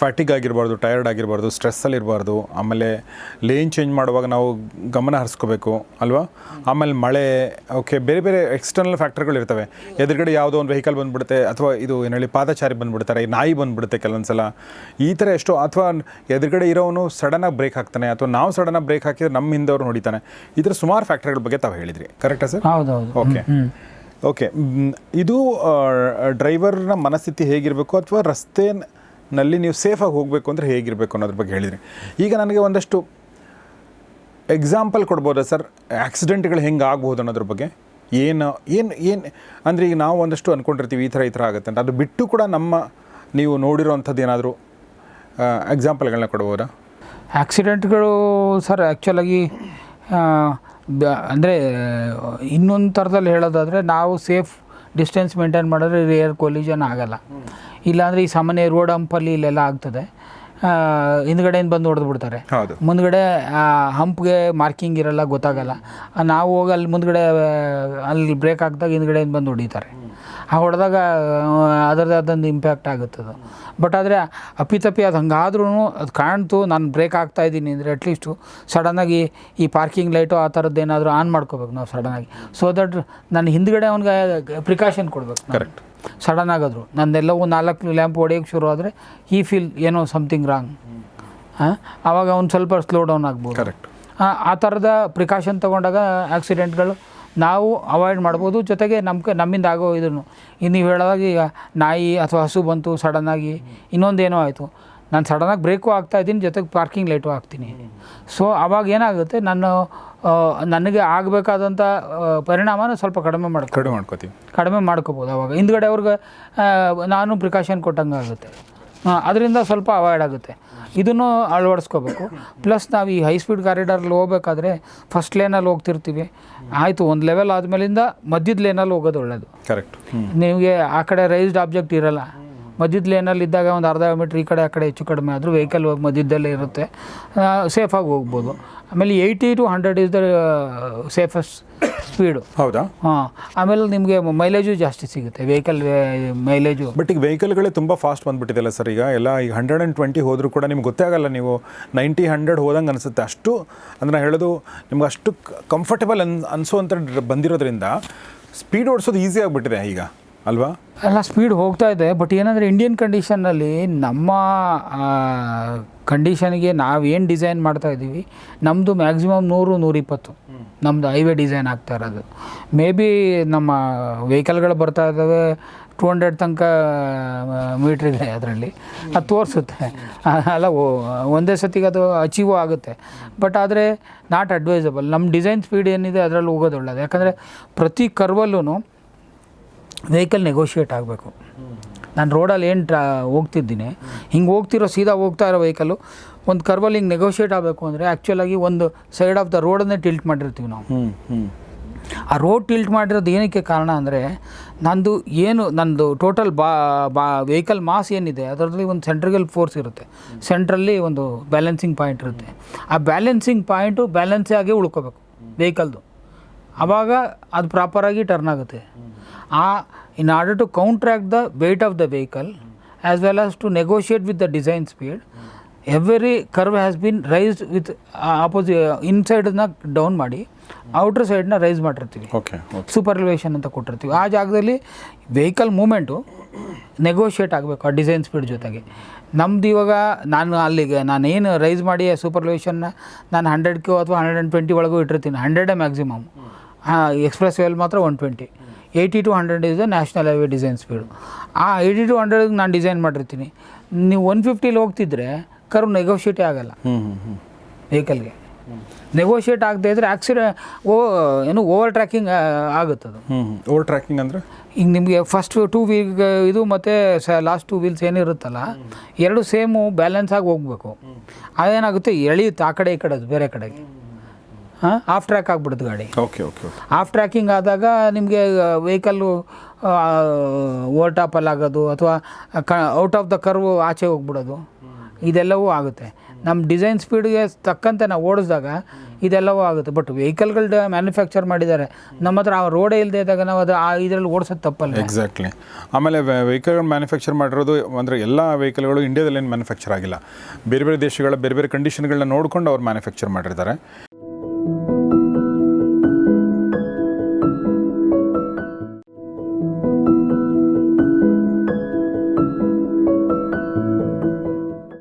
ಫ್ಯಾಟಿಗ್ ಆಗಿರಬಾರ್ದು ಟಯರ್ಡ್ ಆಗಿರಬಾರ್ದು ಸ್ಟ್ರೆಸ್ಸಲ್ಲಿ ಇರಬಾರ್ದು ಆಮೇಲೆ ಲೇನ್ ಚೇಂಜ್ ಮಾಡುವಾಗ ನಾವು ಗಮನ ಹರಿಸ್ಕೋಬೇಕು ಅಲ್ವಾ? ಆಮೇಲೆ ಮಳೆ ಓಕೆ ಬೇರೆ ಬೇರೆ ಎಕ್ಸ್ಟರ್ನಲ್ ಫ್ಯಾಕ್ಟರ್ಗಳು ಇರ್ತವೆ. ಎದುರುಗಡೆ ಯಾವುದೋ ಒಂದು ವೆಹಿಕಲ್ ಬಂದುಬಿಡುತ್ತೆ ಅಥವಾ ಇದು ಏನು ಹೇಳಿ ಪಾದಚಾರಿ ಬಂದ್ಬಿಡ್ತಾರೆ ನಾಯಿ ಬಂದ್ಬಿಡುತ್ತೆ ಕೆಲವೊಂದ್ಸಲ. ಈ ಥರ ಎಷ್ಟೋ ಅಥವಾ ಎದುರುಗಡೆ ಇರೋನು ಸಡನ್ನಾಗಿ ಬ್ರೇಕ್ ಹಾಕ್ತಾನೆ ಅಥವಾ ನಾವು ಸಡನ್ನಾಗಿ ಬ್ರೇಕ್ ಹಾಕಿದ್ರೆ ನಮ್ಮ ಹಿಂದವ್ರು ನೋಡಿತಾನೆ ಈ ಥರ ಸುಮಾರು ಫ್ಯಾಕ್ಟರ್ಗಳ ಬಗ್ಗೆ ತಾವು ಹೇಳಿದ್ರಿ. ಕರೆಕ್ಟಾ ಸರ್? ಹೌದೌದು. ಓಕೆ ಓಕೆ ಇದು ಡ್ರೈವರ್ನ ಮನಸ್ಥಿತಿ ಹೇಗಿರಬೇಕು ಅಥವಾ ರಸ್ತೆನಲ್ಲಿ ನೀವು ಸೇಫಾಗಿ ಹೋಗಬೇಕು ಅಂದರೆ ಹೇಗಿರಬೇಕು ಅನ್ನೋದ್ರ ಬಗ್ಗೆ ಹೇಳಿದ್ರಿ. ಈಗ ನನಗೆ ಒಂದಷ್ಟು ಎಕ್ಸಾಂಪಲ್ ಕೊಡ್ಬೋದಾ ಸರ್ ಆಕ್ಸಿಡೆಂಟ್ಗಳು ಹೆಂಗೆ ಆಗ್ಬೋದು ಅನ್ನೋದ್ರ ಬಗ್ಗೆ? ಏನು ಏನು ಏನು, ಅಂದರೆ ಈಗ ನಾವು ಒಂದಷ್ಟು ಅಂದ್ಕೊಂಡಿರ್ತೀವಿ ಈ ಥರ ಈ ಥರ ಆಗುತ್ತೆ ಅಂತ. ಅದು ಬಿಟ್ಟು ಕೂಡ ನಮ್ಮ, ನೀವು ನೋಡಿರೋವಂಥದ್ದು ಏನಾದರೂ ಎಕ್ಸಾಂಪಲ್ಗಳನ್ನ ಕೊಡ್ಬೋದಾ? ಆಕ್ಸಿಡೆಂಟ್ಗಳು ಸರ್ ಆ್ಯಕ್ಚುಲಾಗಿ ಅಂದರೆ, ಇನ್ನೊಂದು ಥರದಲ್ಲಿ ಹೇಳೋದಾದರೆ ನಾವು ಸೇಫ್ ಡಿಸ್ಟೆನ್ಸ್ ಮೇಂಟೈನ್ ಮಾಡಿದ್ರೆ ರಿಯರ್ ಕೊಲಿಜನ್ ಆಗಲ್ಲ. ಇಲ್ಲಾಂದರೆ ಈ ಸಾಮಾನ್ಯ ರೋಡ್ ಹಂಪಲ್ಲಿ ಇಲ್ಲೆಲ್ಲ ಆಗ್ತದೆ. ಹಿಂದ್ಗಡೆಯಿಂದ ಬಂದು ಹೊಡೆದು ಬಿಡ್ತಾರೆ. ಹೌದು. ಮುಂದ್ಗಡೆ ಹಂಪ್ಗೆ ಮಾರ್ಕಿಂಗ್ ಇರಲ್ಲ ಗೊತ್ತಾಗಲ್ಲ. ನಾವು ಹೋಗಿ ಅಲ್ಲಿ ಮುಂದ್ಗಡೆ ಅಲ್ಲಿ ಬ್ರೇಕ್ ಹಾಕಿದಾಗ ಹಿಂದ್ಗಡೆಯಿಂದ ಬಂದು ಹೊಡಿತಾರೆ. ಆ ಹೊಡೆದಾಗ ಅದರದ್ದು ಅದೊಂದು ಇಂಪ್ಯಾಕ್ಟ್ ಆಗುತ್ತದು ಬಟ್ ಆದರೆ ಅಪ್ಪಿತಪ್ಪಿ ಅದು ಹಂಗಾದ್ರೂ ಅದು ಕಾಣ್ತು ನಾನು ಬ್ರೇಕ್ ಆಗ್ತಾ ಇದ್ದೀನಿ ಅಂದರೆ ಅಟ್ಲೀಸ್ಟು ಸಡನ್ನಾಗಿ ಈ ಪಾರ್ಕಿಂಗ್ ಲೈಟು ಆ ಥರದ್ದು ಏನಾದರೂ ಆನ್ ಮಾಡ್ಕೋಬೇಕು ನಾವು ಸಡನ್ನಾಗಿ ಸೊ ದಟ್ ನಾನು ಹಿಂದ್ಗಡೆ ಅವ್ನಿಗೆ ಪ್ರಿಕಾಷನ್ ಕೊಡಬೇಕು ಕರೆಕ್ಟ್ ಸಡನ್ ಆಗಾದ್ರು. ನಂದೆಲ್ಲವೂ ನಾಲ್ಕು ಲ್ಯಾಂಪ್ ಹೊಡೆಯೋಕ್ಕೆ ಶುರು ಆದರೆ ಈ ಫೀಲ್ ಏನೋ ಸಮಥಿಂಗ್ ರಾಂಗ್ ಹಾಂ ಆವಾಗ ಅವ್ನು ಸ್ವಲ್ಪ ಸ್ಲೋ ಡೌನ್ ಆಗ್ಬೋದು. ಕರೆಕ್ಟ್ ಆ ಆ ಥರದ ಪ್ರಿಕಾಷನ್ ತೊಗೊಂಡಾಗ ಆಕ್ಸಿಡೆಂಟ್ಗಳು ನಾವು ಅವಾಯ್ಡ್ ಮಾಡ್ಬೋದು. ಜೊತೆಗೆ ನಮ್ಮ ನಮ್ಮಿಂದ ಆಗೋ ಇದನ್ನು. ಇನ್ನು ನೀವು ಹೇಳೋದಾಗ ಈಗ ನಾಯಿ ಅಥವಾ ಹಸು ಬಂತು ಸಡನ್ನಾಗಿ ಇನ್ನೊಂದೇನೋ ಆಯಿತು. ನಾನು ಸಡನ್ನಾಗಿ ಬ್ರೇಕು ಆಗ್ತಾ ಇದ್ದೀನಿ ಜೊತೆಗೆ ಪಾರ್ಕಿಂಗ್ ಲೈಟು ಹಾಕ್ತೀನಿ ಸೊ ಅವಾಗ ಏನಾಗುತ್ತೆ? ನಾನು ನನಗೆ ಆಗಬೇಕಾದಂಥ ಪರಿಣಾಮನ ಸ್ವಲ್ಪ ಕಡಿಮೆ ಮಾಡಿ ಕಡಿಮೆ ಮಾಡ್ಕೋತೀವಿ ಕಡಿಮೆ ಮಾಡ್ಕೋಬೋದು ಅವಾಗ. ಹಿಂದ್ಗಡೆ ಅವ್ರಿಗೆ ನಾನು ಪ್ರಿಕಾಷನ್ ಕೊಟ್ಟಂಗೆ ಆಗುತ್ತೆ ಅದರಿಂದ ಸ್ವಲ್ಪ ಅವಾಯ್ಡ್ ಆಗುತ್ತೆ. ಇದನ್ನು ಅಳವಡಿಸ್ಕೋಬೇಕು. ಪ್ಲಸ್ ನಾವು ಈ ಹೈ ಸ್ಪೀಡ್ ಕಾರಿಡಾರಲ್ಲಿ ಹೋಗ್ಬೇಕಾದ್ರೆ ಫಸ್ಟ್ ಲೇನಲ್ಲಿ ಹೋಗ್ತಿರ್ತೀವಿ. ಆಯಿತು ಒಂದು ಲೆವೆಲ್ ಆದಮೇಲಿಂದ ಮಧ್ಯದ ಲೇನಲ್ಲಿ ಹೋಗೋದು ಒಳ್ಳೆಯದು ಕರೆಕ್ಟ್ ನಿಮಗೆ ಆ ಕಡೆ ರೈಸ್ಡ್ ಆಬ್ಜೆಕ್ಟ್ ಇರಲ್ಲ. ಮಧ್ಯದ ಲೇನಲ್ಲಿ ಇದ್ದಾಗ ಒಂದು ಅರ್ಧ ಮೀಟ್ರ್ ಈ ಕಡೆ ಆ ಕಡೆ ಹೆಚ್ಚು ಕಡಿಮೆ ಆದರೂ ವೆಹಿಕಲ್ ಮಧ್ಯದಲ್ಲೇ ಇರುತ್ತೆ. ಸೇಫಾಗಿ ಹೋಗ್ಬೋದು. ಆಮೇಲೆ eighty to hundred is the safest speed ಹೌದಾ? ಹಾಂ. ಆಮೇಲೆ ನಿಮಗೆ ಮೈಲೇಜು ಜಾಸ್ತಿ ಸಿಗುತ್ತೆ ವೆಹಿಕಲ್ ಮೈಲೇಜು ಬಟ್ ಈಗ ವೆಹಿಕಲ್ಗಳೇ ತುಂಬ ಫಾಸ್ಟ್ ಬಂದ್ಬಿಟ್ಟಿದೆಲ್ಲ ಸರ್ ಈಗ? ಎಲ್ಲ ಈಗ ಹಂಡ್ರೆಡ್ ಆ್ಯಂಡ್ ಟ್ವೆಂಟಿ ಹೋದರೂ ಕೂಡ ನಿಮ್ಗೆ ಗೊತ್ತೇ ಆಗಲ್ಲ ನೀವು. ನೈಂಟಿ ಹಂಡ್ರೆಡ್ ಹೋದಂಗೆ ಅನಿಸುತ್ತೆ. ಅಷ್ಟು ಅಂದರೆ ಹೇಳೋದು ನಿಮ್ಗೆ ಅಷ್ಟು ಕಂಫರ್ಟೇಬಲ್ ಅನ್ ಅನಿಸೋವಂಥ ಬಂದಿರೋದ್ರಿಂದ ಸ್ಪೀಡ್ ಓಡಿಸೋದು ಈಸಿ ಆಗಿಬಿಟ್ಟಿದೆ ಈಗ. ಅಲ್ವಾ? ಅಲ್ಲ ಸ್ಪೀಡ್ ಹೋಗ್ತಾ ಇದೆ ಬಟ್ ಏನಂದರೆ ಇಂಡಿಯನ್ ಕಂಡೀಷನ್ನಲ್ಲಿ ನಮ್ಮ ಕಂಡೀಷನ್ಗೆ ನಾವೇನು ಡಿಸೈನ್ ಮಾಡ್ತಾ ಇದ್ದೀವಿ ನಮ್ಮದು ಮ್ಯಾಕ್ಸಿಮಮ್ ನೂರು, ನೂರಿಪ್ಪತ್ತು. ನಮ್ಮದು ಹೈವೇ ಡಿಸೈನ್ ಆಗ್ತಾ ಇರೋದು. ಮೇ ಬಿ ನಮ್ಮ ವೆಹಿಕಲ್ಗಳು ಬರ್ತಾ ಇದ್ದಾವೆ ಟೂ ಹಂಡ್ರೆಡ್ ತನಕ ಮೀಟ್ರ್ ಇದೆ ಅದರಲ್ಲಿ. ಅದು ತೋರಿಸುತ್ತೆ. ಅಲ್ಲ ಒಂದೇ ಸತಿಗೆ ಅದು ಅಚೀವ್ ಆಗುತ್ತೆ. ಬಟ್ ಆದರೆ ನಾಟ್ ಅಡ್ವೈಸಬಲ್ ನಮ್ಮ ಡಿಸೈನ್ ಸ್ಪೀಡ್ ಏನಿದೆ, ಅದರಲ್ಲಿ ಹೋಗೋದು ಒಳ್ಳೆಯದು ಯಾಕಂದರೆ, ಪ್ರತಿ ಕರ್ವಲ್ಲೂ ವೆಹಿಕಲ್ ನೆಗೋಷಿಯೇಟ್ ಆಗಬೇಕು. ನಾನು ರೋಡಲ್ಲಿ ಏನು ಟ್ರಾ ಹೋಗ್ತಿದ್ದೀನಿ. ಹಿಂಗೆ ಹೋಗ್ತಿರೋ ಸೀದಾ ಹೋಗ್ತಾ ಇರೋ ವೆಹಿಕಲ್ಲು ಒಂದು ಕರ್ವಲ್ಲಿ ಹಿಂಗೆ ನೆಗೋಷಿಯೇಟ್ ಆಗಬೇಕು ಅಂದರೆ ಆ್ಯಕ್ಚುಲಾಗಿ ಒಂದು ಸೈಡ್ ಆಫ್ ದ ರೋಡನ್ನೇ ಟಿಲ್ಟ್ ಮಾಡಿರ್ತೀವಿ ನಾವು. ಹ್ಞೂ ಹ್ಞೂ ಆ ರೋಡ್ ಟಿಲ್ಟ್ ಮಾಡಿರೋದು ಏನಕ್ಕೆ ಕಾರಣ ಅಂದರೆ ನಂದು ಏನು ನಂದು ಟೋಟಲ್ ಬಾ ಬಾ ವೆಹಿಕಲ್ ಮಾಸ್ ಏನಿದೆ ಅದರಲ್ಲಿ ಒಂದು ಸೆಂಟ್ರಿಗಲ್ ಫೋರ್ಸ್ ಇರುತ್ತೆ. ಸೆಂಟ್ರಲ್ಲಿ ಒಂದು ಬ್ಯಾಲೆನ್ಸಿಂಗ್ ಪಾಯಿಂಟ್ ಇರುತ್ತೆ. ಆ ಬ್ಯಾಲೆನ್ಸಿಂಗ್ ಪಾಯಿಂಟು ಬ್ಯಾಲೆನ್ಸೇ ಆಗಿ ಉಳ್ಕೋಬೇಕು ವೆಹಿಕಲ್ದು ಆವಾಗ ಅದು ಪ್ರಾಪರಾಗಿ ಟರ್ನ್ ಆಗುತ್ತೆ. ಆ in order to counteract the weight of the vehicle as well as to negotiate with the design speed every curve has been raised with ಆಪೋಸಿ ಇನ್ಸೈಡನ್ನ ಡೌನ್ ಮಾಡಿ ಔಟರ್ ಸೈಡ್ನ ರೈಸ್ ಮಾಡಿರ್ತೀವಿ. ಓಕೆ ಸೂಪರ್ ಎಲಿವೇಷನ್ ಅಂತ ಕೊಟ್ಟಿರ್ತೀವಿ. ಆ ಜಾಗದಲ್ಲಿ ವೆಹಿಕಲ್ ಮೂಮೆಂಟು ನೆಗೋಷಿಯೇಟ್ ಆಗಬೇಕು ಆ ಡಿಸೈನ್ ಸ್ಪೀಡ್ ಜೊತೆಗೆ. ನಮ್ದು ಇವಾಗ ನಾನು ಅಲ್ಲಿಗೆ ನಾನು ಏನು ರೈಸ್ ಮಾಡಿ ಸೂಪರ್ ಎಲಿವೇಷನ್ನ ನಾನು ಹಂಡ್ರೆಡ್ ಕ್ಯೂ ಅಥವಾ ಹಂಡ್ರೆಡ್ ಆ್ಯಂಡ್ ಟ್ವೆಂಟಿ ಒಳಗೂ ಇಟ್ಟಿರ್ತೀನಿ. ಹಂಡ್ರೆಡೇ ಮ್ಯಾಕ್ಸಿಮಮ್ ಎಕ್ಸ್ಪ್ರೆಸ್ ವೇಲ್ ಮಾತ್ರ one twenty eighty to hundred is the national highway design speed ಆ ಏಯ್ಟಿ ಟು ಹಂಡ್ರೆಡ್ಗೆ ನಾನು ಡಿಸೈನ್ ಮಾಡಿರ್ತೀನಿ. ನೀವು ಒನ್ ಫಿಫ್ಟಿಲಿ ಹೋಗ್ತಿದ್ರೆ ಕರ್ವ್ ನೆಗೋಷಿಯೇಟೇ ಆಗೋಲ್ಲ. ಹ್ಞೂ ಹ್ಞೂ ಹ್ಞೂ ವೆಹಿಕಲ್ಗೆ ನೆಗೋಷಿಯೇಟ್ ಆಗದೆ ಇದ್ದರೆ ಆಕ್ಸಿಡೆಂಟ್ ಓ ಏನು ಓವರ್ ಟ್ರ್ಯಾಕಿಂಗ್ ಆಗುತ್ತದು. ಓವರ್ ಟ್ರ್ಯಾಕಿಂಗ್ ಅಂದರೆ? ಈಗ ನಿಮಗೆ ಫಸ್ಟ್ ಟೂ ವೀಲ್ ಇದು ಮತ್ತು ಸ ಲಾಸ್ಟ್ ಟೂ ವೀಲ್ಸ್ ಏನಿರುತ್ತಲ್ಲ ಎರಡು ಸೇಮು ಬ್ಯಾಲೆನ್ಸ್ ಆಗಿ ಹೋಗಬೇಕು. ಅದೇನಾಗುತ್ತೆ ಎಳೆಯುತ್ತೆ ಆ ಕಡೆ ಈ ಕಡೆ ಅದು ಬೇರೆ ಕಡೆಗೆ. ಆಫ್ ಟ್ರ್ಯಾಕ್ ಆಗ್ಬಿಡ್ತು ಗಾಡಿ. ಓಕೆ ಓಕೆ ಆಫ್ ಟ್ರ್ಯಾಕಿಂಗ್ ಆದಾಗ ನಿಮಗೆ ವೆಹಿಕಲ್ಲು ಓವರ್ ಟಾಪಲ್ಲಿ ಆಗೋದು ಅಥವಾ ಕ ಔಟ್ ಆಫ್ ದ ಕರ್ವ್ ಆಚೆ ಹೋಗ್ಬಿಡೋದು. ಇದೆಲ್ಲವೂ ಆಗುತ್ತೆ. ನಮ್ಮ ಡಿಸೈನ್ ಸ್ಪೀಡ್ಗೆ ತಕ್ಕಂತೆ ನಾವು ಓಡಿಸಿದಾಗ ಇದೆಲ್ಲವೂ ಆಗುತ್ತೆ. ಬಟ್ ವೆಹಿಕಲ್ಗಳು ಮ್ಯಾನುಫ್ಯಾಕ್ಚರ್ ಮಾಡಿದ್ದಾರೆ. ನಮ್ಮ ಹತ್ರ ಆ ರೋಡೇ ಇಲ್ಲದೆ ಇದ್ದಾಗ ನಾವು ಅದು ಆ ಇದರಲ್ಲಿ ಓಡಿಸೋದು ತಪ್ಪಲ್ಲ ಎಕ್ಸಾಕ್ಟ್ಲಿ ಆಮೇಲೆ ವೆಹಿಕಲ್ ಮ್ಯಾನುಫ್ಯಾಕ್ಚರ್ ಮಾಡಿರೋದು ಅಂದರೆ ಎಲ್ಲ ವೆಹಿಕಲ್ಗಳು ಇಂಡಿಯಾದಲ್ಲಿ ಏನು ಮ್ಯಾನುಫ್ಯಾಕ್ಚರ್ ಆಗಿಲ್ಲ. ಬೇರೆ ಬೇರೆ ದೇಶಗಳ ಬೇರೆ ಬೇರೆ ಕಂಡೀಷನ್ಗಳನ್ನ ನೋಡ್ಕೊಂಡು ಅವ್ರು ಮ್ಯಾನುಫ್ಯಾಕ್ಚರ್ ಮಾಡಿರ್ತಾರೆ.